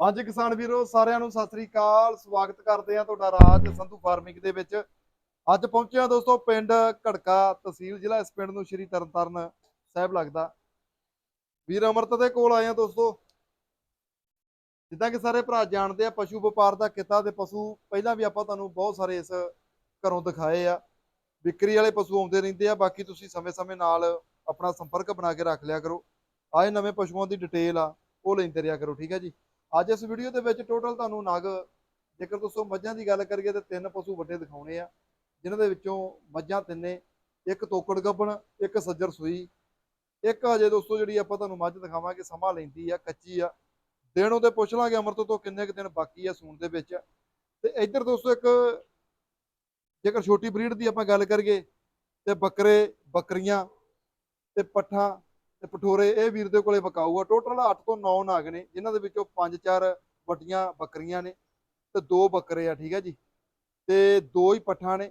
ਹਾਂਜੀ ਕਿਸਾਨ ਵੀਰੋ, ਸਾਰਿਆਂ ਨੂੰ ਸਤਿ ਸ੍ਰੀ ਅਕਾਲ। ਸਵਾਗਤ ਕਰਦੇ ਆ ਤੁਹਾਡਾ ਰਾਜ ਸੰਧੂ ਫਾਰਮਿੰਗ ਦੇ ਵਿੱਚ। ਅੱਜ ਪਹੁੰਚੇ ਆ ਦੋਸਤੋ ਪਿੰਡ ਘੜਕਾ ਤਹਿਸੀਲ, ਜ਼ਿਲ੍ਹਾ ਇਸ ਪਿੰਡ ਨੂੰ ਸ਼੍ਰੀ ਤਰਨਤਾਰਨ ਸਾਹਿਬ ਲੱਗਦਾ। ਵੀਰ ਅਮਰਤ ਦੇ ਕੋਲ ਆਏ ਆ ਦੋਸਤੋ। ਜਿੱਦਾਂ ਕਿ ਸਾਰੇ ਭਰਾ ਜਾਣਦੇ ਆ, ਪਸ਼ੂ ਵਪਾਰ ਦਾ ਕਿੱਤਾ ਤੇ ਪਸ਼ੂ ਪਹਿਲਾਂ ਵੀ ਆਪਾਂ ਤੁਹਾਨੂੰ ਬਹੁਤ ਸਾਰੇ ਇਸ ਘਰੋਂ ਦਿਖਾਏ ਆ। ਵਿਕਰੀ ਵਾਲੇ ਪਸ਼ੂ ਆਉਂਦੇ ਰਹਿੰਦੇ ਆ, ਬਾਕੀ ਤੁਸੀਂ ਸਮੇਂ-ਸਮੇਂ ਨਾਲ ਆਪਣਾ ਸੰਪਰਕ ਬਣਾ ਕੇ ਰੱਖ ਲਿਆ ਕਰੋ। ਆਏ ਨਵੇਂ ਪਸ਼ੂਆਂ ਦੀ ਡਿਟੇਲ ਆ, ਉਹ ਲੈਂਦੇ ਰਿਹਾ ਕਰੋ, ਠੀਕ ਹੈ ਜੀ? ਅੱਜ ਇਸ ਵੀਡੀਓ ਦੇ ਵਿੱਚ ਟੋਟਲ ਤੁਹਾਨੂੰ ਨਗ, ਜੇਕਰ ਦੋਸਤੋ ਮੱਝਾਂ ਦੀ ਗੱਲ ਕਰੀਏ ਤਾਂ ਤਿੰਨ ਪਸ਼ੂ ਵੱਡੇ ਦਿਖਾਉਣੇ ਆ, ਜਿਨ੍ਹਾਂ ਦੇ ਵਿੱਚੋਂ ਮੱਝਾਂ ਤਿੰਨੇ, ਇੱਕ ਤੋਕੜ ਗੱਬਣ ਇੱਕ ਸੱਜਰ ਸੂਈ। ਇੱਕ ਹਜੇ ਦੋਸਤੋ ਜਿਹੜੀ ਆਪਾਂ ਤੁਹਾਨੂੰ ਮੱਝ ਦਿਖਾਵਾਂਗੇ, ਸਮਾਂ ਲੈਂਦੀ ਆ, ਕੱਚੀ ਆ। ਦਿਨ ਉਹਦੇ ਪੁੱਛ ਲਾਂਗੇ ਅਮਰਤ ਤੋਂ ਕਿੰਨੇ ਕੁ ਦਿਨ ਬਾਕੀ ਆ ਸੂਣ ਦੇ ਵਿੱਚ। ਤੇ ਇੱਧਰ ਦੋਸਤੋ ਇੱਕ, ਜੇਕਰ ਛੋਟੀ ਬਰੀਡ ਦੀ ਆਪਾਂ ਗੱਲ ਕਰੀਏ, ਤੇ ਬੱਕਰੇ, ਬੱਕਰੀਆਂ ਤੇ ਪੱਠਾਂ ਤੇ ਪਠੋਰੇ ਇਹ ਵੀਰ ਦੇ ਕੋਲੇ ਵਿਕਾਊ ਆ ਟੋਟਲ 8 ਤੋਂ 9 ਨਾਗ ਨੇ, ਜਿਨ੍ਹਾਂ ਦੇ ਵਿੱਚੋਂ 5-4 ਵੱਡੀਆਂ ਬੱਕਰੀਆਂ ਨੇ ਤੇ ਦੋ ਬੱਕਰੇ ਆ, ਠੀਕ ਹੈ ਜੀ? ਤੇ ਦੋ ਹੀ ਪੱਠਾਂ ਨੇ।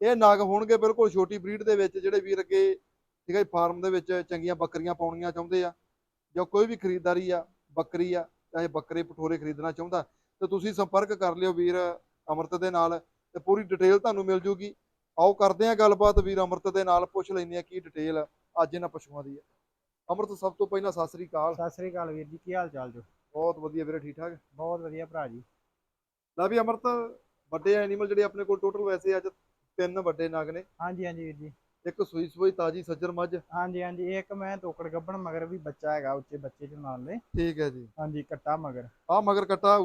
ਇਹ ਨਾਗ ਹੋਣਗੇ ਬਿਲਕੁਲ ਛੋਟੀ ਬਰੀਡ ਦੇ ਵਿੱਚ, ਜਿਹੜੇ ਵੀਰ ਅੱਗੇ, ਠੀਕ ਹੈ ਜੀ, ਫਾਰਮ ਦੇ ਵਿੱਚ ਚੰਗੀਆਂ ਬੱਕਰੀਆਂ ਪਾਉਣੀਆਂ ਚਾਹੁੰਦੇ ਆ ਜਾਂ ਕੋਈ ਵੀ ਖਰੀਦਦਾਰੀ ਆ, ਬੱਕਰੀ ਆ, ਚਾਹੇ ਬੱਕਰੇ ਪਠੋਰੇ ਖਰੀਦਣਾ ਚਾਹੁੰਦਾ, ਤੇ ਤੁਸੀਂ ਸੰਪਰਕ ਕਰ ਲਿਓ ਵੀਰ ਅਮਰਤ ਦੇ ਨਾਲ ਤੇ ਪੂਰੀ ਡਿਟੇਲ ਤੁਹਾਨੂੰ ਮਿਲ ਜੂਗੀ। ਆਓ ਕਰਦੇ ਆ ਗੱਲਬਾਤ, ਵੀਰ ਅਮਰਤ ਦੇ ਨਾਲ ਪੁੱਛ ਲੈਂਦੇ ਆ ਕੀ ਡਿਟੇਲ ਅੱਜ ਇਹਨਾਂ ਪਸ਼ੂਆਂ ਦੀ ਹੈ ਅਮਰਤ ਸਭ ਤੋਂ ਪਹਿਲਾਂ ਸਤਿ ਸ੍ਰੀ ਅਕਾਲ। ਸਤਿ ਸ੍ਰੀ ਅਕਾਲ ਵੀਰ ਜੀ ਕੀ ਹਾਲ ਚਾਲ ਜੋ? ਬਹੁਤ ਵਧੀਆ ਵੀਰੇ ਠੀਕ ਠਾਕ? ਬਹੁਤ ਵਧੀਆ ਭਰਾ ਜੀ। ਲੈ ਵੀ ਅਮਰਤ ਵੱਡੇ ਐਨੀਮਲ ਜਿਹੜੇ ਆਪਣੇ ਕੋਲ ਟੋਟਲ ਵੈਸੇ ਅੱਜ ਤਿੰਨ ਵੱਡੇ ਨਗ ਨੇ। ਹਾਂਜੀ ਹਾਂਜੀ ਵੀਰ ਜੀ। ਇੱਕ ਸੂਈ ਸੂਈ ਤਾਜੀ ਸੱਜਰ ਮੱਝ। ਹਾਂਜੀ ਹਾਂਜੀ ਇੱਕ ਮੈਂ ਤੋਕੜ ਗੱਬਣ ਮਗਰ ਵੀ ਬੱਚਾ ਹੈਗਾ ਉੱਚੇ ਬੱਚੇ ਚ ਨਾਲ ਦੇ ਠੀਕ ਹੈ ਜੀ। ਹਾਂਜੀ ਕੱਟਾ ਮਗਰ। ਆ ਮਗਰ ਕੱਟਾ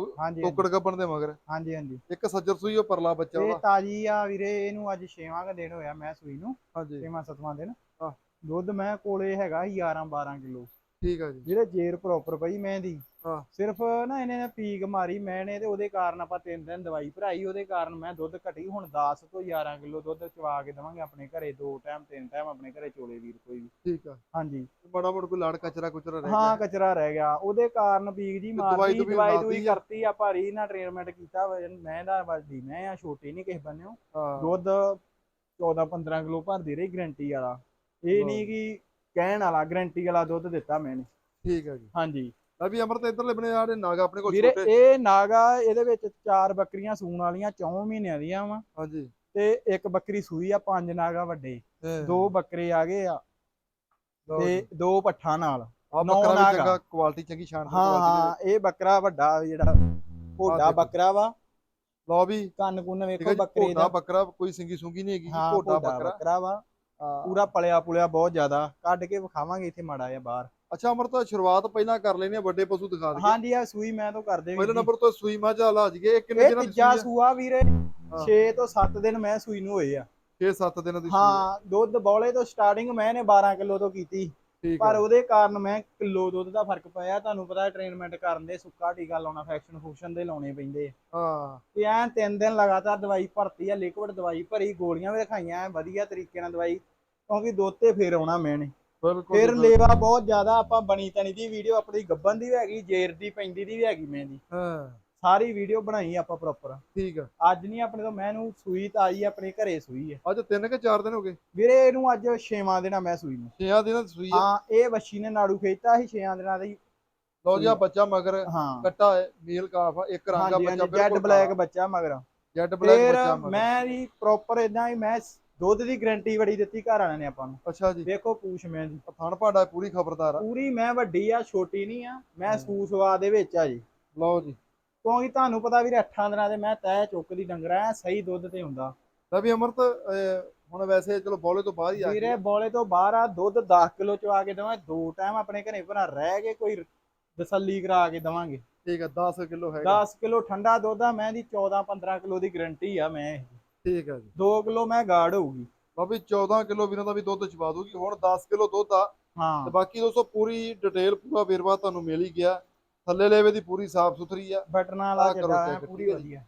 ਟੋਕੜ ਗੱਬਣ ਦੇ ਮਗਰ। ਹਾਂਜੀ ਹਾਂਜੀ। ਇੱਕ ਸੱਜਰ ਸੂਈ ਉਹ ਪਰਲਾ ਬੱਚਾ ਇਹ ਉਹਦਾ। ਤਾਜੀ ਆ ਵੀਰੇ ਇਹਨੂੰ ਅੱਜ 6ਵਾਂ ਕ ਦਿਨ ਹੋਇਆ ਮੈਂ ਸੂਈ ਨੂੰ। ਹਾਂਜੀ। 6ਵਾਂ 7ਵਾਂ ਦਿਨ। ਦੁੱਧ ਮੈਂ ਕੋਲੇ ਹੈਗਾ 11 12 ਕਿਲੋ। ਠੀਕ ਹੈ ਜੀ। ਜਿਹੜੇ ਜੇਰ ਪ੍ਰੋਪਰ ਪਈ ਮੈਂ ਦੀ। ਹਾਂ। ਸਿਰਫ ਨਾ ਇਹਨੇ ਨੇ ਪੀਕ ਮਾਰੀ ਮੈਂ ਨੇ ਤੇ ਉਹਦੇ ਕਾਰਨ ਆਪਾਂ ਤਿੰਨ ਦਿਨ ਦਵਾਈ ਭਰਾਈ ਉਹਦੇ ਕਾਰਨ ਮੈਂ ਦੁੱਧ ਘਟੀ। ਹੁਣ 10 ਤੋਂ 11 ਕਿਲੋ ਦੁੱਧ ਚਵਾ ਕੇ ਦਵਾਂਗੇ ਆਪਣੇ ਘਰੇ ਦੋ ਟਾਈਮ ਤਿੰਨ ਟਾਈਮ ਆਪਣੇ ਘਰੇ ਚੋਲੇ ਵੀਰ ਕੋਈ ਵੀ। ਠੀਕ ਆ। ਹਾਂਜੀ। ਬੜਾ ਮੋੜ ਕੋਈ ਲੜ ਕਚਰਾ ਕੁਚਰਾ ਰਹਿ ਹਾਂ ਗਿਆ। ਕਚਰਾ ਰਹਿ ਗਿਆ। ਉਹਦੇ ਕਾਰਨ ਪੀਕ ਜੀ ਮਾਰਦੀ ਦਵੂਈ ਦੂਈ ਆ? ਕਰਤੀ ਆ ਭਾਰੀ ਨਾ ਟ੍ਰੀਟਮੈਂਟ ਕੀਤਾ ਮੈਂ ਦਾ ਵੱਡੀ ਮੈਂ ਆ ਛੋਟੀ ਨਹੀਂ ਕਿਸੇ ਬੰਨਿਓ। ਹਾਂ। ਦੁੱਧ 14 15 ਕਿਲੋ ਭਰਦੀ ਰਹੀ ਗਰੰਟੀ ਵਾਲਾ। ਇਹ ਨਹੀਂ ਕਿ ਕਹਿਣ ਵਾਲਾ ਗਰੰਟੀ ਵਾਲਾ ਦੁੱਧ ਦਿੱਤਾ ਮੈਨੇ ਠੀਕ ਹੈ ਜੀ। ਹਾਂਜੀ। ਲੈ ਵੀ ਅਮਰਤ ਇੱਧਰਲੇ ਬਣੇ ਆੜੇ ਨਾਗ ਆਪਣੇ ਕੋਲ ਵੀਰੇ ਇਹ ਨਾਗਾ ਇਹਦੇ ਵਿੱਚ ਚਾਰ ਬੱਕਰੀਆਂ ਸੂਣ ਵਾਲੀਆਂ 4 ਮਹੀਨਿਆਂ ਦੀਆਂ ਵਾ। ਹਾਂਜੀ। ਤੇ ਇੱਕ ਬੱਕਰੀ ਸੂਈ ਆ ਪੰਜ ਨਾਗਾ ਵੱਡੇ। ਦੋ ਬੱਕਰੇ ਆ ਗਏ ਆ। ਤੇ। ਦੋ ਪੱਠਾ ਨਾਲ। ਆ ਨੌ ਬੱਕਰਾ ਨਾਗ ਵੀ ਆ। ਚੰਗਾ ਕੁਆਲਿਟੀ ਚੰਗੀ ਸ਼ਾਨ ਹਾਂ ਹਾਂ ਇਹ ਬੱਕਰਾ ਵੱਡਾ ਜਿਹੜਾ ਭੋਡਾ ਦੇਖੋ। ਬੱਕਰਾ ਵਾ। ਲਓ ਵੀ। ਕੰਨ ਕੁੰਨ ਵੇਖੋ ਬੱਕਰੇ ਦਾ। ਬੱਕਰਾ ਕੋਈ ਸਿੰਗੀ ਸੁੰਗੀ ਨਹੀਂ ਹੈਗੀ ਭੋਡਾ ਬੱਕਰਾ ਵਾ। ਹਾਂ। ਪੂਰਾ ਪਲਿਆ ਪੁਲਿਆ ਬਹੁਤ ਜ਼ਿਆਦਾ ਕੱਢ ਕੇ ਵਿਖਾਵਾਂਗੇ ਇੱਥੇ ਮਾੜਾ ਜਿਹਾ ਬਾਹਰ ਅੱਛਾ ਅਮਰਤ ਸ਼ੁਰੂਆਤ ਪਹਿਲਾਂ ਕਰ ਲੈਣੀ ਆ ਵੱਡੇ ਪਸ਼ੂ ਦਿਖਾ ਦਈਏ ਹਾਂਜੀ ਆ ਸੂਈ ਮੈਂ ਤੋਂ ਕਰਦੇ ਪਹਿਲੇ। ਨੰਬਰ ਤੋਂ ਸੂਈ ਮੱਝ ਹਾਲਾ ਜੀਏ ਇਹ ਕਿੰਨੇ ਦਿਨਾਂ ਦੀ ਤੀਜਾ ਆ ਸੂਆ ਵੀਰੇ ਹਾਂ। 6 ਤੋਂ 7 ਦਿਨ ਮੈਂ ਸੂਈ ਨੂੰ ਹੋਏ ਆ 6-7 ਦਿਨਾਂ ਦੀ ਆ। ਹਾਂ ਦੁੱਧ ਬੌਲੇ ਤੋਂ ਸਟਾਰਟਿੰਗ ਮੈਂ ਨੇ 12 ਕਿਲੋ ਤੋਂ ਕੀਤੀ ਪਰ ਉਹਦੇ ਕਾਰਨ ਮੈਂ ਕਿਲੋ ਦੁੱਧ ਦਾ ਫ਼ਰਕ ਪਿਆ ਤੁਹਾਨੂੰ ਪਤਾ ਟ੍ਰੀਟਮੈਂਟ ਕਰਨ ਦੇ ਸੁੱਕਾ ਟੀਕਾ ਲਾਉਣਾ ਫੈਕਸ਼ਨ ਫੂਕਸ਼ਨ ਦੇ ਲਾਉਣੇ ਪੈਂਦੇ ਆ। ਹਾਂ ਤੇ ਐਂ ਤਿੰਨ ਦਿਨ ਲਗਾਤਾਰ ਦਵਾਈ ਭਰਤੀ ਆ ਲਿਕਵਿਡ ਦਵਾਈ ਭਰੀ ਗੋਲੀਆਂ ਵੀ ਰਖਾਈਆਂ ਐਂ ਵਧੀਆ ਤਰੀਕੇ ਨਾਲ ਦਵਾਈ ਕਿਉਂਕਿ ਦੁੱਧ ਤੇ ਫੇਰ ਆਉਣਾ ਮੈਨੇ ਬਿਲਕੁਲ ਫਿਰ ਜੀ, ਬਿਲਕੁਲ। ਲੇਵਾ ਬਹੁਤ ਜ਼ਿਆਦਾ ਆਪਾਂ ਬਣੀ ਤਣੀ ਦੀ ਵੀਡੀਓ ਆਪਣੀ ਗੱਬਨ ਦੀ ਵੀ ਹੈਗੀ ਜੇਰ ਦੀ ਪੈਂਦੀ ਦੀ ਵੀ ਹੈਗੀ ਮੈਂ ਦੀ। ਹਾਂ। ਸਾਰੀ ਵੀਡੀਓ ਬਣਾਈ ਆਪਾਂ ਪ੍ਰੋਪਰ ਠੀਕ ਆ। ਅੱਜ ਨਹੀਂ ਆਪਣੇ ਤੋਂ ਮੈਂ ਨੂੰ ਸੂਈ ਤਾਂ ਆਈ ਆਪਣੇ ਘਰੇ ਸੂਈ ਹੈ ਅੱਜ ਤਿੰਨ ਕਿ ਚਾਰ ਦਿਨ ਹੋ ਗਏ? ਵੀਰੇ ਇਹਨੂੰ ਅੱਜ 6ਵਾਂ ਦਿਨ ਆ ਮੈਂ ਸੂਈ ਨੂੰ। 6 ਦਿਨਾਂ ਦੀ ਸੂਈ ਆ। ਹਾਂ ਇਹ ਵੱਛੀ ਨੇ ਨਾੜੂ ਖੇਚਤਾ ਸੀ 6 ਦਿਨਾਂ ਦੀ ਲਓ ਜੀ ਆ ਬੱਚਾ ਮਗਰ ਕੱਟਾ ਹੈ ਮੇਲ ਕਾਫ ਆ ਇੱਕ ਰੰਗਾ ਹਾਂਜੀ ਬੱਚਾ ਹਾਂਜੀ ਜੈਡ ਬਲੈਕ ਬੱਚਾ ਮਗਰ। ਜੈਡ ਬਲੈਕ ਬੱਚਾ ਮਗਰ। ਮੈਂ ਦੀ ਪ੍ਰੋਪਰ ਇਦਾਂ ਹੀ ਮੈਂ ਦੁੱਧ ਦੀ ਗਰੰਟੀ ਬੜੀ ਦਿੱਤੀ ਘਰ ਵਾਲਿਆਂ ਨੇ ਆਪਾਂ ਨੂੰ। ਅੱਛਾ ਜੀ। ਵੇਖੋ ਪੂਛ ਮੈਂ ਜੀ ਥਣ ਭਾਂਡਾ ਪੂਰੀ ਖਬਰਦਾਰ ਆ। ਪੂਰੀ ਮੈਂ ਵੱਡੀ ਆ ਛੋਟੀ ਨਹੀਂ ਆ। ਮੈਂ ਸੂਸਵਾ ਦੇ ਵਿੱਚ ਆ ਜੀ। ਲਓ ਜੀ। ਕਿਉਂਕਿ ਤੁਹਾਨੂੰ ਪਤਾ ਵੀਰੇ 8 ਦਿਨਾਂ ਦੇ ਮੈਂ ਤੈ ਚੁੱਕਦੀ ਡੰਗਰਾ ਐ ਸਹੀ ਦੁੱਧ ਤੇ ਹੁੰਦਾ। ਲੈ ਵੀ ਅਮਰਤ ਹੁਣ ਵੈਸੇ ਚਲੋ ਬੌਲੇ ਤੋਂ ਬਾਅਦ ਹੀ ਆ ਵੀਰੇ ਬੋਲੇ ਤੋਂ ਬਾਹਰ ਆ ਦੁੱਧ 10 ਕਿਲੋ ਚਵਾ ਕੇ ਦਵਾਂ ਦੋ ਟਾਈਮ ਆਪਣੇ ਘਰੇ ਭਰਾ ਰਹਿ ਕੇ ਕੋਈ ਤਸੱਲੀ ਕਰਾ ਕੇ ਦਵਾਂਗੇ। ਠੀਕ ਆ 10 ਕਿਲੋ ਹੈਗਾ। 10 ਕਿਲੋ ਠੰਡਾ ਦੁੱਧ ਆ ਮੈਂ ਦੀ 14 15 ਕਿਲੋ ਦੀ ਗਰੰਟੀ ਆ ਮੈਂ ਠੀਕ ਆ ਜੀ। 2 ਕਿਲੋ ਮੈਂ ਗਾਰਡ ਹੋਊਗੀ। ਵੀ 14 ਕਿਲੋ ਵੀਰਾਂ ਦਾ ਵੀ ਦੁੱਧ ਚਵਾ ਦੂਗੀ ਹੁਣ 10 ਕਿਲੋ ਦੁੱਧ ਆ। ਹਾਂ। ਤੇ ਬਾਕੀ ਦੋਸਤੋ ਪੂਰੀ ਡਿਟੇਲ ਪੂਰਾ ਵੇਰਵਾ ਤੁਹਾਨੂੰ ਮਿਲ ਹੀ ਗਿਆ। ਥੱਲੇ ਲੈਵੇ ਦੀ ਪੂਰੀ ਸਾਫ਼ ਸੁਥਰੀ ਆ। ਬਟਨਾਂ ਐ check, ਪੂਰੀ ਹੈ। ਵਧੀਆ।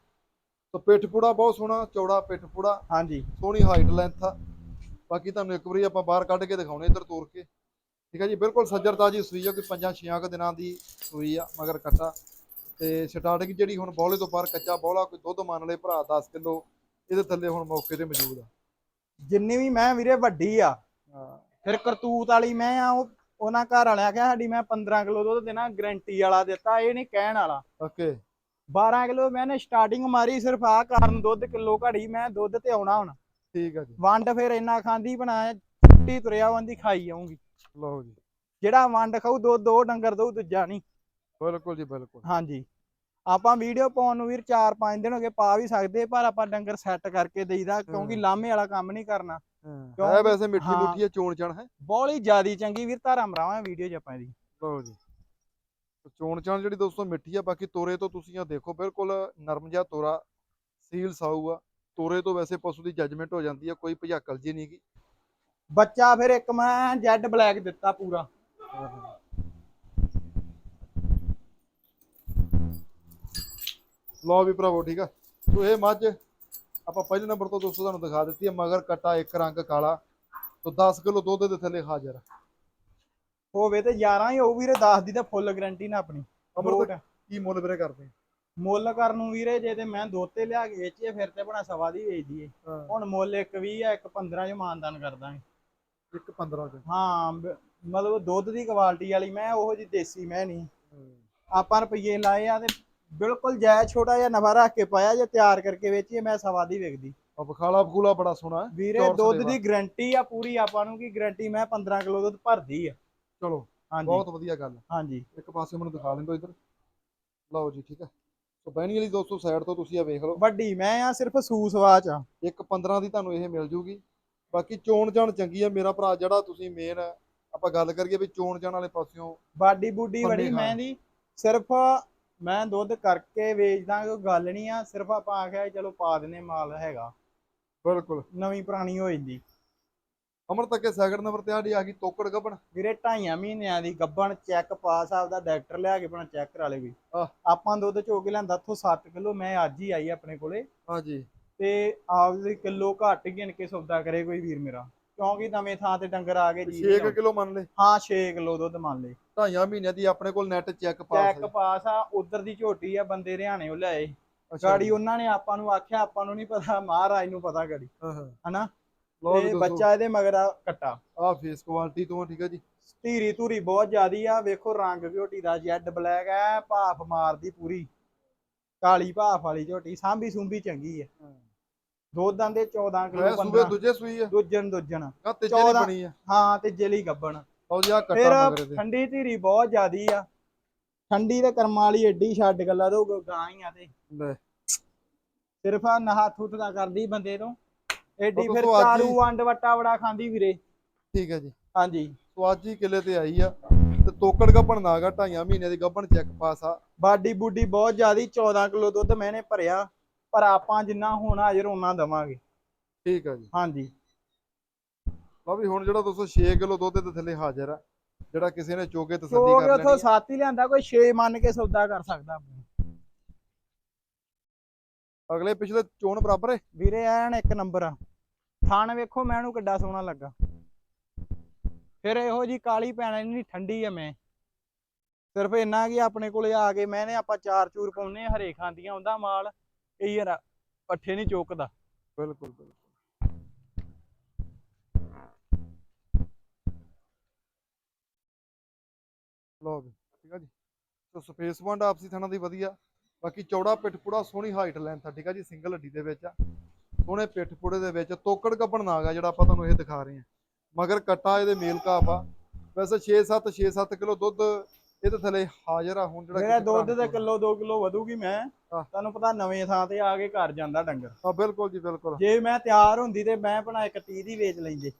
ਤੇ ਪਿੱਠ ਪੂੜਾ ਬਹੁਤ ਸੋਹਣਾ ਚੌੜਾ ਪਿੱਠ ਪੂੜਾ। ਹਾਂਜੀ। ਸੋਹਣੀ ਹਾਈਟ ਲੈਂਥ ਆ। ਬਾਕੀ ਤੁਹਾਨੂੰ ਇੱਕ ਵਾਰੀ ਆਪਾਂ ਬਾਹਰ ਕੱਢ ਕੇ ਦਿਖਾਉਣੇ ਇੱਧਰ ਤੋਰ ਕੇ। ਠੀਕ ਹੈ ਜੀ ਬਿਲਕੁਲ ਸੱਜਰ ਤਾਜੀ ਸੂਈ ਆ ਕੋਈ ਪੰਜਾਂ ਛੇਆਂ ਕੁ ਦਿਨਾਂ ਦੀ ਸੂਈ ਆ ਮਗਰ ਕੱਟਾ। ਤੇ ਸਟਾਰਟਿੰਗ ਜਿਹੜੀ ਹੁਣ ਬੌਲੇ ਤੋਂ ਬਾਹਰ ਕੱਚਾ ਬੌਲਾ ਕੋਈ ਦੁੱਧ ਮੰਨ ਲਏ ਭਰਾ 10 ਕਿਲੋ ਇਹਦੇ ਥੱਲੇ ਹੁਣ ਮੌਕੇ ਤੇ ਮੌਜੂਦ ਆ। ਜਿੰਨੀ ਵੀ ਮੈਂ ਵੀਰੇ ਵੱਡੀ ਆ ਹਾਂ। ਫਿਰ ਕਰਤੂਤ ਵਾਲੀ ਮੈਂ ਆ ਉਹ ਉਹਨਾਂ ਘਰ ਵਾਲਿਆਂ ਕਿਹਾ ਸਾਡੀ ਮੈਂ 15 ਕਿਲੋ ਦੁੱਧ ਦੇਣਾ ਗਰੰਟੀ ਵਾਲਾ ਦਿੱਤਾ ਇਹ ਨਹੀਂ ਕਹਿਣ ਵਾਲਾ। ਓਕੇ। 12 ਕਿਲੋ ਮੈਨੇ ਸਟਾਰਟਿੰਗ ਮਾਰੀ ਸਿਰਫ ਆ ਕਾਰਨ ਦੁੱਧ ਕਿਲੋ ਘੜੀ ਮੈਂ ਦੁੱਧ ਤੇ ਆਉਣਾ ਹੁਣ। ਠੀਕ ਆ ਜੀ। ਵੰਡ ਫਿਰ ਇੰਨਾ ਖਾਂਦੀ ਬਣਾਇਆ ਛੁੱਟੀ ਤੁਰਿਆ ਆਉਂਦੀ ਖਾਈ ਜਾਊਂਗੀ। ਲਓ ਜੀ। ਜਿਹੜਾ ਵੰਡ ਖਾਊ ਦੋ ਦੋ ਡੰਗਰ ਦਊ ਦੂਜਾ ਨਹੀਂ। ਬਿਲਕੁਲ ਜੀ ਬਿਲਕੁਲ। ਹਾਂਜੀ। ਆਪਾਂ ਵੀਡੀਓ ਪਾਉਣ ਨੂੰ ਵੀਰ 4-5 ਦਿਨ ਹੋ ਗਏ ਪਾ ਵੀ ਸਕਦੇ ਪਰ ਆਪਾਂ ਡੰਗਰ ਸੈੱਟ ਕਰਕੇ ਦੇਈਦਾ ਕਿਉਂਕਿ। ਲਾਮੇ ਵਾਲਾ ਕੰਮ ਨਹੀਂ ਕਰਨਾ। ਹੈ। ਵੈਸੇ ਮਿੱਠੀ। ਮੁੱਠੀ ਚੋਣ ਚਣ ਹੈ? ਬੋਲੀ ਜਿਆਦੀ ਚੰਗੀ ਵੀਰ ਧਾਰਾ ਮਰਾਵਾਂ ਵੀਡੀਓ 'ਚ ਆਪਾਂ ਇਹਦੀ। ਲਓ ਜੀ। ਚੋਣ ਚਾਣ ਜਿਹੜੀ ਦੋਸਤੋ ਮਿੱਠੀ ਆ ਬਾਕੀ ਤੋਰੇ ਤੋਂ ਤੁਸੀਂ ਆ ਦੇਖੋ ਬਿਲਕੁਲ ਨਰਮ ਜਿਹਾ ਤੋਰਾ ਸੀਲ ਸਾਊ ਆ। ਤੋਰੇ ਤੋਂ ਵੈਸੇ ਪਸ਼ੂ ਦੀ ਜੱਜਮੈਂਟ ਹੋ ਜਾਂਦੀ ਆ ਕੋਈ ਭਜਾਕਲ ਜੀ ਨਹੀਂ ਗੀ। ਬੱਚਾ ਫਿਰ ਇੱਕ ਮੈਂ ਜੈਡ ਬਲੈਕ ਦਿੱਤਾ ਪੂਰਾ। ਲਓ ਵੀ ਭਰਾਵੋ ਠੀਕ ਆ? ਸੋ ਇਹ ਮੱਝ ਆਪਾਂ ਪਹਿਲੇ ਨੰਬਰ ਤੋਂ ਦੋਸਤੋ ਤੁਹਾਨੂੰ ਦਿਖਾ ਦਿੱਤੀ ਆ ਮਗਰ ਕੱਟਾ ਇੱਕ ਰੰਗ ਕਾਲਾ। ਤੋਂ 10 ਕਿਲੋ ਦੁੱਧ ਦੇ ਥੱਲੇ ਹਾਜ਼ਰ। ਹੋਵੇ ਤੇ 11 ਹੀ ਹੋਊ ਵੀਰੇ 10 ਦੀ ਤਾਂ ਫੁੱਲ ਗਾਰੰਟੀ ਨਾ ਆਪਣੀ। ਕੀ ਮੁੱਲ ਵੀਰੇ ਕਰਦੇ? ਮੁੱਲ ਕਰਨ ਨੂੰ ਵੀਰੇ ਜੇ ਤੇ ਮੈਂ ਦੋਤੇ ਲਿਆ ਕੇ ਵੇਚੀਏ ਫਿਰ ਤੇ ਬਣਾ ਸਵਾ ਦੀ ਵੇਚ ਦਈਏ। ਹਾਂ। ਹੁਣ ਮੁੱਲ ਇੱਕ 20 ਆ ਇੱਕ 15 ਚ ਮਾਨਦਾਨ ਕਰ ਦਾਂਗੇ। ਇੱਕ 15 ਚ। ਹਾਂ ਮਤਲਬ ਦੁੱਧ ਦੀ ਕੁਆਲਿਟੀ ਵਾਲੀ ਮੈਂ ਉਹੋ ਜੀ ਦੇਸੀ ਮੈਂ ਨਹੀਂ। ਆਪਾਂ ਰੁਪਈਏ ਲਾਏ ਆ ਤੇ ਬਿਲਕੁਲ ਜਾਇਜ਼ ਛੋਟਾ ਜਿਹਾ ਨਫਾ ਰੱਖ ਕੇ ਪਾਇਆ ਜੇ ਤਿਆਰ ਕਰਕੇ ਵੇਚੀਏ ਮੈਂ ਸਵਾ ਦੀ ਵਿਕਦੀ ਆ ਬਖਾਲਾ ਬਖੂਲਾ ਬੜਾ ਸੋਹਣਾ ਹੈ। ਵੀਰੇ ਚੌਰਸ ਦੁੱਧ। ਦੀ ਗਰੰਟੀ ਆ ਪੂਰੀ ਆਪਾਂ ਨੂੰ ਕੀ ਗਰੰਟੀ ਮੈਂ 15 ਕਿਲੋ ਦੁੱਧ ਭਰਦੀ ਆ। ਚਲੋ ਹਾਂਜੀ। ਬਹੁਤ ਵਧੀਆ ਗੱਲ ਹਾਂਜੀ। ਇੱਕ ਪਾਸੇ ਮੈਨੂੰ ਦਿਖਾ ਲੈਂਦੋ ਇੱਧਰ। ਲਓ ਜੀ ਠੀਕ ਹੈ ਸੋ ਬਹਿਣੀ ਵਾਲੀ ਦੋਸਤੋ ਸਾਈਡ ਤੋਂ ਤੁਸੀਂ ਆ ਵੇਖ ਲਓ। ਵੱਡੀ ਮੈਂ ਆ ਸਿਰਫ ਸੂਸਵਾਚ ਆ। ਇੱਕ 15 ਦੀ ਤੁਹਾਨੂੰ ਇਹ ਮਿਲ ਜੂਗੀ। ਬਾਕੀ ਚੋਣ ਜਾਣ ਚੰਗੀ ਆ। ਮੇਰਾ ਭਰਾ ਜਿਹੜਾ ਤੁਸੀਂ ਮੇਨ ਆਪਾਂ ਗੱਲ ਕਰੀਏ ਵੀ ਚੋਣ ਜਾਣ ਵਾਲੇ ਪਾਸਿਓਂ। ਬਾਡੀ ਬੂਡੀ ਖਾਣ। ਮੈਂ ਦੀ ਸਿਰਫ ਮੈਂ ਦੁੱਧ ਕਰਕੇ ਵੇਚਦਾ ਕੋਈ ਗੱਲ ਨਹੀਂ ਆ ਸਿਰਫ ਆਪਾਂ ਆਖਿਆ ਚਲੋ ਪਾ ਦਿੰਨੇ ਮਾਲ ਹੈਗਾ। ਬਿਲਕੁਲ। ਨਵੀਂ ਪੁਰਾਣੀ ਹੋ ਜਾਂਦੀ। ਅਮਰ ਤੱਕੇ ਸੈਕਿੰਡ ਨੰਬਰ ਤੇ ਆੜੀ ਆ ਗਈ ਤੋਕੜ ਗੱਬਣ। ਵੀਰੇ ਢਾਈਆਂ ਮਹੀਨਿਆਂ ਦੀ ਗੱਬਣ ਚੈੱਕ ਪਾਸ ਆਪਦਾ ਡਾਕਟਰ ਲਿਆ ਕੇ ਬਣਾ ਚੈੱਕ ਕਰਾ ਲੇ ਵੀ। ਆਪਾਂ ਦੁੱਧ ਚੋ ਕੇ ਲਿਆਂਦਾ ਉੱਥੋਂ 7 ਕਿਲੋ ਮੈਂ ਅੱਜ ਹੀ ਆਈ ਆਪਣੇ ਕੋਲੇ। ਹਾਂਜੀ ਤੇ ਆਪਦੇ ਕਿਲੋ ਘੱਟ ਗਿਣ ਕੇ ਸੌਦਾ ਕਰੇ ਕੋਈ ਵੀਰ ਮੇਰਾ। ਕਿਉਂਕਿ ਨਵੇਂ ਥਾਂ ਤੇ ਡੰਗਰ ਆ ਗਏ ਜੀ 6 ਕਿਲੋ ਮੰਨ ਲੈ ਹਾਂ 6 ਕਿਲੋ ਦੁੱਧ ਮੰਨ ਲੇ ਢਾਈਆਂ ਮਹੀਨਿਆਂ ਦੀ ਆਪਣੇ ਕੋਲ net check pass check pass ਆ ਉਧਰ ਦੀ ਝੋਟੀ ਆ ਬੰਦੇ ਹਰਿਆਣੇ ਉਹ ਲਿਆਏ ਅੱਛਾ ਗਾੜੀ ਉਹਨਾਂ ਨੇ ਆਪਾਂ ਨੂੰ ਆਖਿਆ ਆਪਾਂ ਨੂੰ ਨਹੀਂ ਪਤਾ ਮਹਾਰਾਜ ਨੂੰ ਪਤਾ ਗਾੜੀ। ਹਾਂ ਹਾਂ। ਹਨਾ? ਲਓ ਤੇ ਬੱਚਾ ਇਹਦੇ ਮਗਰ ਆ ਕੱਟਾ। ਆ ਫੇਸ ਕੁਆਲਿਟੀ ਤੋਂ ਆ, ਠੀਕ ਆ ਜੀ। ਧੀਰੀ ਧੂਰੀ ਬਹੁਤ ਜ਼ਿਆਦੀ ਆ ਵੇਖੋ ਰੰਗ ਝੋਟੀ ਦਾ ਜੈਡ ਬਲੈਕ ਐ ਭਾਫ ਮਾਰਦੀ ਪੂਰੀ। ਕਾਲੀ ਭਾਫ ਵਾਲੀ ਝੋਟੀ ਸਾਂਭੀ ਸੁੰਭੀ ਚੰਗੀ ਐ ਦੋਦਾਂ ਦੇ 14 ਕਿਲੋ ਮੈਂ ਸੂਬੇ 15 ਦੂਜੇ ਸੂਈ ਆ। ਦੂਜਣ ਦੂਜਣ। ਆ ਤੀਜੇ ਦੀ। ਬਣੀ ਆ। ਹਾਂ ਤੇ ਜਲੀ ਗੱਬਣ। ਲਓ ਜੀ ਆ ਕੱਟਾ ਫਿਰ ਮਗਰ ਦੇ ਠੰਡੀ ਧੀਰੀ ਬਹੁਤ ਜ਼ਿਆਦੀ ਆ। ਠੰਡੀ ਤੇ ਕਰਮਾਂ ਵਾਲੀ ਏਡੀ ਛੱਡ ਗੱਲਾਂ ਤੋਂ ਗਾਂ ਹੀ ਆ ਤੇ। ਲੈ। ਸਿਰਫ ਆ ਨਹਾ ਥੁੱਥ ਦਾ ਕਰਦੀ ਬੰਦੇ ਤੋਂ। ਏਡੀ ਉਹ ਫਿਰ ਤੋਂ ਅੱਜ ਹੀ- ਚਾਰੂ ਵੰਡ ਵਟਾ ਵੜਾ ਖਾਂਦੀ ਵੀਰੇ। ਠੀਕ ਹੈ ਜੀ। ਹਾਂਜੀ। ਸੋ ਅੱਜ ਹੀ ਕਿਲੇ ਤੇ ਆਈ ਆ। ਤੇ ਤੋਕੜ ਗੱਬਣ ਨਾਗਾ ਢਾਈਆਂ ਮਹੀਨਿਆਂ ਦੀ ਗੱਬਣ ਚੈੱਕ ਪਾਸ ਆ। ਬਾਡੀ ਬੂਡੀ ਬਹੁਤ ਜ਼ਿਆਦੀ 14 ਕਿਲੋ ਦੁੱਧ ਮੈਨੇ ਭਰਿਆ। ਪਰ ਆਪਾਂ ਜਿੰਨਾ ਹੁਣ ਹਾਜ਼ਰ ਉਹਨਾਂ ਦਵਾਂਗੇ। ਠੀਕ ਆ ਜੀ। ਹਾਂਜੀ। ਲਓ ਵੀ ਹੁਣ ਜਿਹੜਾ ਦੋਸਤੋ 6 ਕਿਲੋ ਦੁੱਧ ਦੇ ਥੱਲੇ ਹਾਜ਼ਰ ਆ ਜਿਹੜਾ ਕਿਸੇ ਨੇ ਚੋਕੇ ਤਸੱਲੀ ਕਰ ਉਥੋਂ ਲੈਣੀ ਆ। ਸੱਤ ਹੀ ਲਿਆਂਦਾ ਕੋਈ 6 ਮੰਨ ਕੇ ਸੌਦਾ ਕਰ ਸਕਦਾ। ਅਗਲੇ ਪਿਛਲੇ ਚੋਣ ਬਰਾਬਰ ਹੈ ਵੀਰੇ ਐਨ ਇੱਕ ਨੰਬਰ ਆ। ਥਣ ਵੇਖੋ ਮੈਨੂੰ ਕਿੱਡਾ ਸੋਹਣਾ ਲੱਗਾ। ਫਿਰ ਇਹੋ ਜੀ ਕਾਲੀ ਪੈਣਾ ਨਹੀਂ ਠੰਡੀ ਆ ਮੈਂ। ਸਿਰਫ ਇੰਨਾ ਕਿ ਆਪਣੇ ਕੋਲੇ ਆ ਕੇ ਮੈਨੇ ਆਪਾਂ ਚਾਰ ਚੂਰ ਪਾਉਨੇ ਹਰੇ ਖਾਂਦੀਆਂ ਹੁੰਦਾ ਮਾਲ ਇਹ ਯਾਰ ਪੱਠੇ ਨਹੀਂ ਚੁੱਕਦਾ। ਬਿਲਕੁਲ ਬਿਲਕੁਲ। ਸੋ ਸਪੇਸ ਵੰਡ ਆਪਸੀ ਥਾਣਾ ਦੀ ਵਧੀਆ। ਬਾਕੀ ਚੌੜਾ ਪਿੱਠ ਪੂੜਾ ਸੋਹਣੀ ਹਾਈਟ ਲੈਂਥ ਆ ਠੀਕ ਆ ਜੀ ਸਿੰਗਲ ਹੱਡੀ ਦੇ ਵਿੱਚ ਆ। ਸੋਹਣੇ ਪਿੱਠ ਪੂੜੇ ਦੇ ਵਿੱਚ ਤੋਕੜ ਕੱਪਣ ਨਾਗ ਆ ਜਿਹੜਾ ਆਪਾਂ ਤੁਹਾਨੂੰ ਇਹ ਦਿਖਾ ਰਹੇ ਹਾਂ। ਮਗਰ ਕੱਟਾ ਇਹਦੇ ਮੇਲ ਕਾਪ ਆ। ਵੈਸੇ 6-7 6-7 ਕਿਲੋ ਦੁੱਧ ਇਹਦੇ ਥੱਲੇ ਹਾਜ਼ਰ ਆ ਹੁਣ ਜਿਹੜਾ ਮੇਰਾ ਦੁੱਧ ਦੇ ਕਿਲੋ 2 ਕਿਲੋ ਵਧੂਗੀ ਮੈਂ। ਤੁਹਾਨੂੰ ਪਤਾ ਨਵੇਂ ਥਾਂ ਤੇ ਆ ਕੇ ਘਰ ਜਾਂਦਾ ਡੰਗਰ। ਹਾਂ ਬਿਲਕੁਲ ਜੀ ਬਿਲਕੁਲ। ਜੇ ਮੈਂ ਤਿਆਰ ਹੁੰਦੀ ਤੇ ਮੈਂ ਬਣਾ ਇੱਕ 30 ਦੀ ਵੇਚ ਲੈਂਦੇ।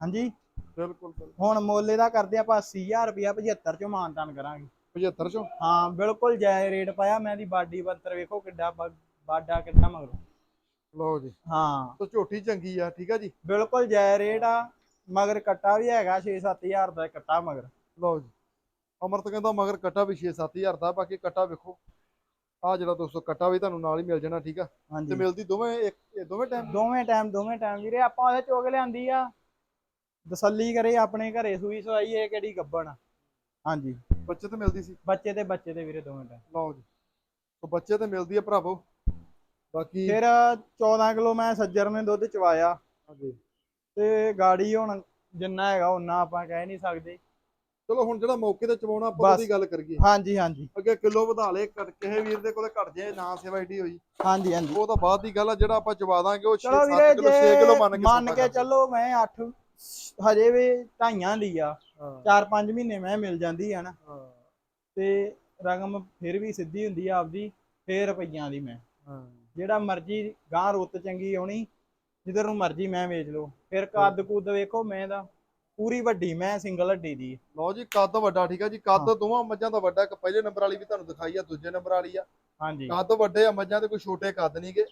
ਹਾਂਜੀ? ਬਿਲਕੁਲ ਬਿਲਕੁਲ। ਹੁਣ ਮੋਲੇ ਦਾ ਕਰਦੇ ਆਪਾਂ 80000 ਰੁਪਿਆ 75 ਚੋਂ ਮਾਨਤਾਨ ਕਰਾਂਗੇ। 75 ਚੋਂ? ਹਾਂ ਬਿਲਕੁਲ ਜਾਇਜ਼ ਰੇਟ ਪਾਇਆ ਮੈਂ ਦੀ ਬਾਡੀ ਬੰਤਰ ਵੇਖੋ ਕਿੱਡਾ ਬਾਡਾ ਕਿੱਡਾ ਮਗਰ। ਲਓ ਜੀ। ਹਾਂ। ਸੋ ਝੋਟੀ ਚੰਗੀ ਆ ਠੀਕ ਆ ਜੀ? ਬਿਲਕੁਲ ਜਾਇਜ਼ ਰੇਟ ਆ ਮਗਰ ਕੱਟਾ ਵੀ ਹੈਗਾ 6-7000 ਦਾ ਕੱਟਾ ਮਗਰ। ਲਓ ਜੀ। ਅਮਰਤ ਕਹਿੰਦਾ ਮਗਰ ਕੱਟਾ ਵੀ 6-7000 ਦਾ ਬਾਕੀ ਕੱਟਾ ਵੇਖੋ। ਆ ਜਿਹੜਾ ਦੋਸਤੋ ਕੱਟਾ ਵੀ ਤੁਹਾਨੂੰ ਨਾਲ ਹੀ ਮਿਲ ਜਾਣਾ ਠੀਕ ਆ? ਤੇ ਮਿਲਦੀ ਦੋਵੇਂ ਇੱਕ ਦੋਵੇਂ ਟਾਈਮ ਦੋਵੇਂ ਟਾਈਮ ਦੋਵੇਂ ਟਾਈਮ ਵੀਰੇ ਆਪਾਂ ਉਹਦੇ ਚੋਗ ਲਿਆਂਦੀ ਆ। ਤਸੱਲੀ ਕਰੇ ਆਪਣੇ ਘਰੇ ਸੂਈ ਸਵਾਈ ਇਹ ਕਿਹੜੀ ਗੱਬਣ ਆ। ਹਾਂਜੀ। ਬੱਚੇ ਤੇ ਮਿਲਦੀ ਸੀ? ਬੱਚੇ ਤੇ ਬੱਚੇ ਦੇ ਵੀਰੇ ਦੋਵੇਂ ਟਾਈਮ ਲਓ ਜੀ। ਸੋ ਬੱਚੇ ਤੇ ਮਿਲਦੀ ਆ ਭਰਾਵੋ। ਬਾਕੀ ਫਿਰ 14 ਕਿਲੋ ਮੈਂ ਸੱਜਰ ਨੇ ਦੁੱਧ ਚਵਾਇਆ। ਹਾਂਜੀ। ਤੇ ਗਾੜੀ ਹੁਣ ਜਿੰਨਾ ਹੈਗਾ ਉਹਨਾਂ ਆਪਾਂ ਕਹਿ ਨਹੀਂ ਸਕਦੇ। ਚਲੋ ਹੁਣ ਜਿਹੜਾ ਮੌਕੇ ਤੇ ਚਵਾਉਣਾ ਆਪਾਂ। ਉਹਦੀ ਗੱਲ ਕਰੀਏ। ਹਾਂਜੀ ਹਾਂਜੀ। ਅੱਗੇ ਕਿਲੋ ਵਧਾ ਲੇ ਘਟ ਕਿਸੇ ਵੀਰ ਦੇ ਕੋਲੇ ਘਟ ਜਾਏ ਨਾ ਸੇਵਾ ਏਡੀ ਹੋਈ। ਹਾਂਜੀ ਹਾਂਜੀ। ਉਹ ਤਾਂ ਬਾਅਦ ਦੀ ਗੱਲ ਆ ਜਿਹੜਾ ਆਪਾਂ ਚਵਾ ਦਾਂਗੇ ਉਹ 6 ਚਲੋ 7 ਵੀਰੇ ਕਿਲੋ 6 ਕਿਲੋ ਜੇ ਮੰਨ ਕੇ ਮੰਨ ਕੇ। ਚੱਲੋ ਮੈਂ 8 ਹਜੇ ਵੀ ਢਾਈਆਂ ਦੀ ਆ। ਹਾਂ। 4-5 ਮਹੀਨੇ ਮੈਂ ਮਿਲ ਜਾਂਦੀ ਆ ਨਾ। ਹਾਂ। ਤੇ ਰਕਮ ਫਿਰ ਵੀ ਸਿੱਧੀ ਹੁੰਦੀ ਆ ਆਪਦੀ ਫੇਰ ਰੁਪਈਆਂ ਦੀ ਮੈਂ। ਹਾਂ। ਜਿਹੜਾ ਮਰਜ਼ੀ ਗਾਂ ਰੁੱਤ ਚੰਗੀ ਆਉਣੀ ਜਿੱਧਰ ਨੂੰ ਮਰਜ਼ੀ ਮੈਂ ਵੇਚ ਲਓ। ਫਿਰ ਕੱਦ ਕੁੱਦ ਵੇਖੋ ਮੈਂ ਦਾ ਪੂਰੀ ਵੱਡੀ ਮੈਂ ਸਿੰਗਲ ਹੱਡੀ ਦੀ ਲਓ ਜੀ ਕੱਦ ਵੱਡਾ ਠੀਕ ਆ ਜੀ। ਕੱਦ। ਦੋਵਾਂ ਮੱਝਾਂ ਦਾ ਵੱਡਾ ਇੱਕ ਪਹਿਲੇ ਨੰਬਰ ਵਾਲੀ ਵੀ ਤੁਹਾਨੂੰ ਦਿਖਾਈ ਆ ਦੂਜੇ ਨੰਬਰ ਵਾਲੀ ਆ। ਹਾਂਜੀ। ਕੱਦ ਵੱਡੇ ਆ ਮੱਝਾਂ ਦੇ ਕੋਈ ਛੋਟੇ ਕੱਦ ਨਹੀਂਗੇ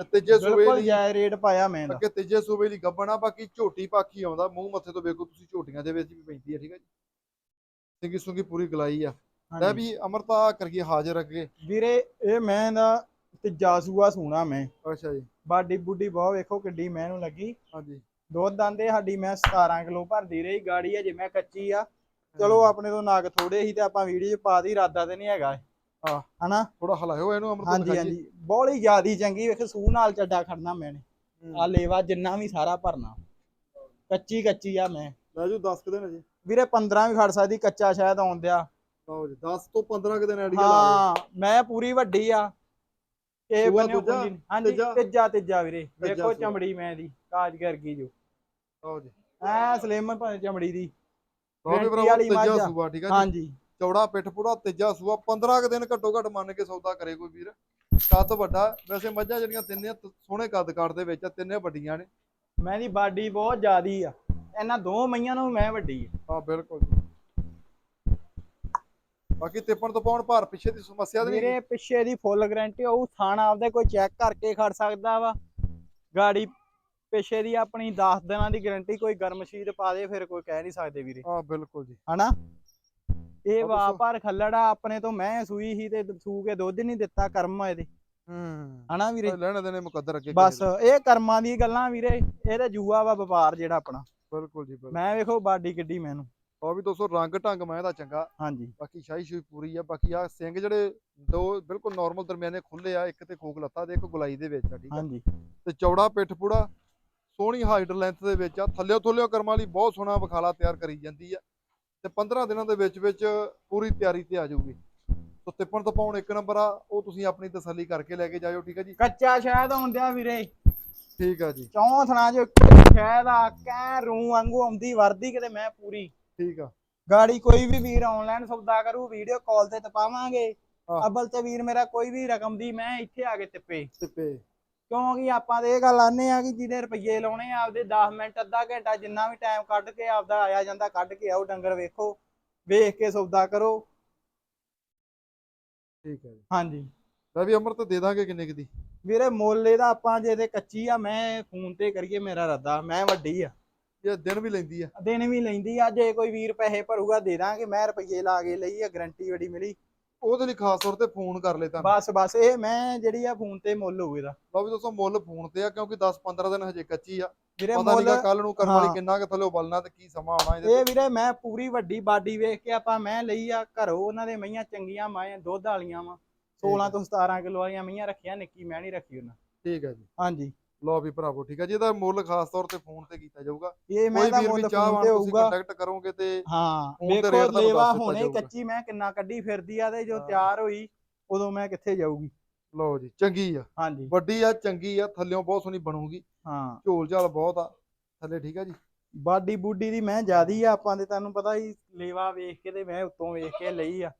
ਤੇ ਤੀਜੇ ਸੂਬੇ ਬਿਲਕੁਲ ਲਈ ਜਾਇ ਰੇਟ ਪਾਇਆ ਮੈਂ ਦਾ ਅੱਗੇ ਤੀਜੇ ਸੂਬੇ ਲਈ ਗੱਬਣਾ ਬਾਕੀ ਝੋਟੀ ਪਾਖੀ ਆਉਂਦਾ ਮੂੰਹ ਮੱਥੇ ਤੋਂ ਵੇਖੋ ਤੁਸੀਂ ਝੋਟੀਆਂ ਦੇ ਵਿੱਚ ਵੀ ਪੈਂਦੀ ਆ ਠੀਕ ਆ ਜੀ। ਸਿੰਗੀ ਸੁੰਗੀ ਪੂਰੀ ਗਲਾਈ ਆ। ਲੈ ਹਾਂਜੀ। ਵੀ ਅਮਰਤਾ ਕਰੀਏ ਹਾਜ਼ਰ ਅੱਗੇ। ਵੀਰੇ ਇਹ ਮੈਂ ਦਾ ਤੀਜਾ ਸੂਆ ਸੂਣਾ ਮੈਂ। ਅੱਛਾ ਜੀ। ਬਾਡੀ ਬੁੱਡੀ ਬਹੁਤ ਵੇਖੋ ਕਿੱਡੀ ਮੈਂ ਨੂੰ ਲੱਗੀ। ਹਾਂਜੀ। ਦੁੱਧ ਦੰਦੇ ਸਾਡੀ ਮੈਂ 17 ਕਿਲੋ ਭਰਦੀ ਰਹੀ ਗਾੜੀ ਅਜੇ ਮੈਂ ਕੱਚੀ ਆ। ਚਲੋ ਆਪਣੇ ਤੋਂ ਨਾਗ ਥੋੜੇ ਸੀ ਤੇ ਆਪਾਂ ਵੀਡੀਓ 'ਚ ਪਾ ਦੀ ਇਰਾਦਾ ਤੇ ਨਹੀਂ ਹੈਗਾ। ਹਨਾ? ਥੋੜਾ ਹਲਾਇਓ ਇਹਨੂੰ ਅਮਰਤਾ ਹਾਂਜੀ। ਹਾਂਜੀ। ਬੋਲੀ ਜਿਆਦੀ ਚੰਗੀ ਵੇਖ ਸੂ ਨਾਲ ਚੱਡਾ ਖੜਨਾ ਮੈਨੇ। ਆ ਲੇਵਾ ਜਿੰਨਾ ਵੀ ਸਾਰਾ ਭਰਨਾ। ਕੱਚੀ ਕੱਚੀ ਆ ਮੈਂ। ਲੈ ਜੂ 10 ਕੁ ਦਿਨ ਜੀ ਵੀਰੇ 15 ਵੀ ਖੜ ਸਕਦੀ ਕੱਚਾ ਸ਼ਾਇਦ ਆਉਣ ਦਿਆ। ਲਓ ਜੀ 10 ਤੋਂ 15 ਕੁ ਦਿਨ ਲਾ ਲਓ। ਹਾਂ ਮੈਂ ਪੂਰੀ ਵੱਡੀ ਆ। ਇਹ ਬੰਨਿਓ? ਪੁੰਜੀ ਹਾਂਜੀ ਤੀਜਾ? ਤੀਜਾ ਵੀਰੇ। ਵੇਖੋ। ਚਮੜੀ ਮੈਂ ਦੀ ਕਾਜ ਕਰ ਗਈ ਜੋ। ਲਓ ਜੀ। ਐ ਸਲਿਮ ਚਮੜੀ ਦੀ। ਵਾਲੀ ਤੀਜਾ ਮੱਝ ਆ। ਸੂਆ ਠੀਕ ਆ ਜੀ। ਹਾਂਜੀ। ਚੌੜਾ ਪਿੱਠ ਪੂੜਾ ਤੀਜਾ ਸੂਆ 15 ਕੁ ਦਿਨ ਘੱਟੋ ਘੱਟ ਮੰਨ ਕੇ ਸੌਦਾ ਕਰੇ ਕੋਈ ਵੀਰ। ਕੱਦ ਵੱਡਾ ਵੈਸੇ ਮੱਝਾਂ ਜਿਹੜੀਆਂ ਤਿੰਨੇ ਸੋਹਣੇ ਕੱਦ ਕਾਟ ਦੇ ਵਿੱਚ ਆ ਤਿੰਨੇ ਵੱਡੀਆਂ ਨੇ। ਮੈਂ ਦੀ ਬਾਡੀ ਬਹੁਤ ਜ਼ਿਆਦੀ ਆ। ਇਹਨਾਂ ਦੋ ਮਈਆਂ ਨੂੰ ਮੈਂ ਵੱਡੀ ਆ। ਹਾਂ ਬਿਲਕੁਲ। ਜੀ ਬਾਕੀ ਤਿੱਪਣ ਤੋਂ ਪਾਉਣ ਭਾਰ ਪਿੱਛੇ ਦੀ ਸਮੱਸਿਆ ਤਾਂ ਨਹੀਂ ਵੀਰੇ ਪਿੱਛੇ ਦੀ ਫੁੱਲ ਗਾਰੰਟੀ ਹੋਊ ਥਾਣਾ ਆਪਦੇ ਕੋਈ ਚੈੱਕ ਕਰਕੇ ਖੜ ਸਕਦਾ ਵਾ। ਗਾੜੀ ਪਿੱਛੇ ਦੀ ਆਪਣੀ 10 ਦਿਨਾਂ ਦੀ ਗਾਰੰਟੀ ਕੋਈ ਗਰਮ ਸ਼ੀਟ ਪਾ ਦੇ ਫਿਰ ਕੋਈ ਕਹਿ ਨਹੀਂ ਸਕਦੇ ਵੀਰੇ। ਹਾਂ ਬਿਲਕੁਲ ਜੀ। ਹਨਾ? ਇਹ ਆ ਵਾ ਦੱਸੋ। ਪਰ ਖੱਲੜਾ ਆਪਣੇ ਤੋਂ ਮੈਂ ਸੂਈ ਸੀ ਤੇ ਸੂ ਕੇ ਦੁੱਧ ਨਹੀਂ ਦਿੱਤਾ ਕਰਮ ਇਹਦੇ ਹੂੰ। ਹਨਾ ਵੀਰੇ? ਲੈਣੇ ਦੇਣੇ ਮੁਕੱਦਰ ਅੱਗੇ ਬਸ। ਇਹ ਕਰਮਾਂ ਦੀ ਗੱਲਾਂ ਵੀਰੇ ਇਹ ਤੇ ਜੂਆ ਵਾ ਵਪਾਰ ਜਿਹੜਾ ਆਪਣਾ। ਬਿਲਕੁਲ ਜੀ ਬਿਲਕੁਲ। ਮੈਂ ਵੇਖੋ ਬਾਡੀ ਕਿੱਡੀ ਮੈਨੂੰ। ਉਹ ਵੀ ਦੋਸਤੋ ਰੰਗ ਢੰਗ ਮੈਂ ਦਾ ਚੰਗਾ। ਹਾਂਜੀ। ਬਾਕੀ ਸ਼ਾਹੀ ਸ਼ੂਈ ਪੂਰੀ ਆ ਬਾਕੀ ਆ ਸਿੰਘ ਜਿਹੜੇ ਦੋ ਬਿਲਕੁਲ ਨਾਰਮਲ ਦਰਮਿਆਨੇ ਖੁੱਲੇ ਆ ਇੱਕ ਤੇ ਖੋਖ ਲੱਤਾ ਦੇ ਇੱਕ ਗੁਲਾਈ ਦੇ ਵਿੱਚ ਆ ਠੀਕ ਆ। ਹਾਂਜੀ। ਤੇ ਚੌੜਾ ਪਿੱਠ ਪੂੜਾ ਸੋਹਣੀ ਹਾਈਟ ਲੈਂਥ ਦੇ ਵਿੱਚ ਆ ਥੱਲਿਓ ਥੱਲਿਓ ਕਰਮਾਂ ਲਈ ਬਹੁਤ ਸੋਹਣਾ ਵਿਖਾਲਾ ਤਿਆਰ ਕਰੀ ਜਾਂਦੀ ਆ। ਤੇ 15 ਦਿਨਾਂ ਦੇ ਵਿੱਚ ਵਿੱਚ ਪੂਰੀ ਤਿਆਰੀ ਤੇ ਆ ਜਾਊਗੀ। ਸੋ ਤਿੱਪਣ ਤੋਂ ਪਾਉਣ ਇੱਕ ਨੰਬਰ ਆ ਉਹ ਤੁਸੀਂ ਆਪਣੀ ਤਸੱਲੀ ਕਰਕੇ ਲੈ ਕੇ ਜਾਇਓ ਠੀਕ ਆ ਜੀ? ਕੱਚਾ ਸ਼ਾਇਦ ਹੁੰਦਿਆ ਵੀਰੇ। ਠੀਕ ਆ ਜੀ। ਚੌਂ ਥਣਾ ਜੋ ਸ਼ਾਇਦ ਆ ਕੈ ਰੂ ਵਾਂਗੂ ਆਉਂਦੀ ਵਰਦੀ ਕਿਤੇ ਮੈਂ ਪੂਰੀ। ਠੀਕ ਆ। ਗਾੜੀ ਕੋਈ ਵੀ ਵੀਰ ਆਨਲਾਈਨ ਸੌਦਾ ਕਰੂ ਵੀਡੀਓ ਕਾਲ ਤੇ ਤਪਾਵਾਂਗੇ। ਅਬਲ ਤੇ ਵੀਰ ਮੇਰਾ ਕੋਈ ਵੀ ਰਕਮ ਦੀ ਮੈਂ ਇੱਥੇ ਆ ਕੇ ਤਿੱਪੇ। ਤਿੱਪੇ। ਕਿਉਂਕਿ ਆਪਾਂ ਤੇ ਇਹ ਗੱਲ ਆਨੇ ਆ ਕਿ ਜਿਹਦੇ ਰੁਪਈਏ ਲਾਉਣੇ ਆ ਆਪਦੇ 10 ਮਿੰਟ ਅੱਧਾ ਘੰਟਾ ਜਿੰਨਾ ਵੀ ਟਾਈਮ ਕੱਢ ਕੇ ਆਪਦਾ ਆਇਆ ਜਾਂਦਾ ਕੱਢ ਕੇ ਆਓ ਡੰਗਰ ਵੇਖੋ ਵੇਖ ਕੇ ਸੌਦਾ ਕਰੋ। ਠੀਕ ਜੀ। ਹਾਂਜੀ। ਲੈ ਵੀ ਅਮਰਤ ਦੇ ਦਾਂਗੇ ਕਿੰਨੇ ਕੁ ਦੀ? ਵੀਰੇ ਮੁੱਲ ਇਹਦਾ ਆਪਾਂ ਜੇ ਤੇ ਕੱਚੀ ਆ ਮੈਂ ਫੋਨ ਤੇ ਕਰੀਏ ਮੇਰਾ ਰੱਦਾ ਮੈਂ ਵੱਡੀ ਆ। ਇਹ ਦਿਨ ਵੀ ਲੈਂਦੀ ਆ। ਦਿਨ ਵੀ ਲੈਂਦੀ ਆ ਜੇ ਕੋਈ ਵੀਰ ਪੈਸੇ ਭਰੂਗਾ ਦੇ ਦਾਂਗੇ ਮੈਂ ਰੁਪਈਏ ਲਾ ਕੇ ਲਈ ਆ ਗਰੰਟੀ ਬੜੀ ਮਿਲੀ। ਉਹਦੇ ਲਈ ਖਾਸ ਤੌਰ ਤੇ ਫੋਨ ਕਰ ਲੈ ਤਾਂ ਬਸ ਬਸ ਇਹ ਮੈਂ ਜਿਹੜੀ ਆ ਫੋਨ ਤੇ ਮੁੱਲ ਹੋਊ ਇਹਦਾ। ਲਓ ਵੀ ਦੋਸਤੋ ਮੁੱਲ ਫੋਨ ਤੇ ਆ ਕਿਉਂਕਿ 10-15 ਦਿਨ ਹਜੇ ਕੱਚੀ ਆ। ਵੀਰੇ ਪਤਾ ਮੁੱਲ ਨਹੀਂਗਾ ਕੱਲ ਨੂੰ ਕਰਮ ਵਾਲੀ ਹਾਂ। ਕਿੰਨਾ ਕੁ ਥੱਲੇ ਬਲਣਾ ਤੇ ਕੀ ਸਮਾਂ ਆਉਣਾ ਇਹਦੇ ਇਹ ਵੀਰੇ ਮੈਂ ਪੂਰੀ ਵੱਡੀ ਬਾਡੀ ਵੇਖ ਕੇ ਆਪਾਂ ਮੈਂ ਲਈ ਆ ਘਰੋਂ ਉਹਨਾਂ ਦੇ ਮਈਆਂ ਚੰਗੀਆਂ ਮਾਂ ਦੁੱਧ ਵਾਲੀਆਂ ਵਾ। 16 ਤੋਂ 17 ਕਿਲੋ ਵਾਲੀਆਂ ਮਈਆਂ ਰੱਖੀਆਂ ਨਿੱਕੀ ਮੈਂ ਨਹੀਂ ਰੱਖੀ ਉਹਨਾਂ। ਠੀਕ ਹੈ ਜੀ। ਹਾਂਜੀ। ਲਓ ਵੀ ਭਰਾਵੋ ਠੀਕ ਹੈ ਜੀ ਇਹਦਾ ਮੁੱਲ ਖਾਸ ਤੌਰ ਤੇ ਫੋਨ ਤੇ ਕੀਤਾ ਜਾਊਗਾ। ਇਹ ਮੈਂ ਵੀ ਮੁੱਲ ਫੋਨ ਤੇ ਤੁਸੀਂ ਹੋਊਗਾ। ਕੰਟੈਕਟ ਕਰੋਗੇ ਤੇ ਹਾਂ ਵੇਖੋ ਲੇਵਾ ਹੁਣੇ। ਕੱਚੀ ਮੈਂ ਕਿੰਨਾ ਕੱਢੀ ਫਿਰਦੀ ਆ ਤੇ ਜੋ ਹਾਂ। ਤਿਆਰ ਹੋਈ ਉਦੋਂ ਮੈਂ ਕਿੱਥੇ ਜਾਊਗੀ। ਲਓ ਜੀ ਚੰਗੀ ਆ। ਹਾਂਜੀ। ਵੱਡੀ ਆ ਚੰਗੀ ਆ ਥੱਲਿਓਂ ਬਹੁਤ ਸੋਹਣੀ ਬਣੂਗੀ। ਹਾਂ। ਝੋਲ ਝਾਲ ਬਹੁਤ ਆ ਥੱਲੇ ਠੀਕ ਆ ਜੀ। ਬਾਡੀ ਬੂਡੀ ਦੀ ਮੈਂ ਜਿਆਦੀ ਆ ਆਪਾਂ ਦੇ ਤੁਹਾਨੂੰ ਪਤਾ ਹੀ ਲੇਵਾ ਵੇਖ ਕੇ ਤੇ ਮੈਂ ਉੱਤੋਂ ਵੇਖ ਕੇ ਲਈ ਆ।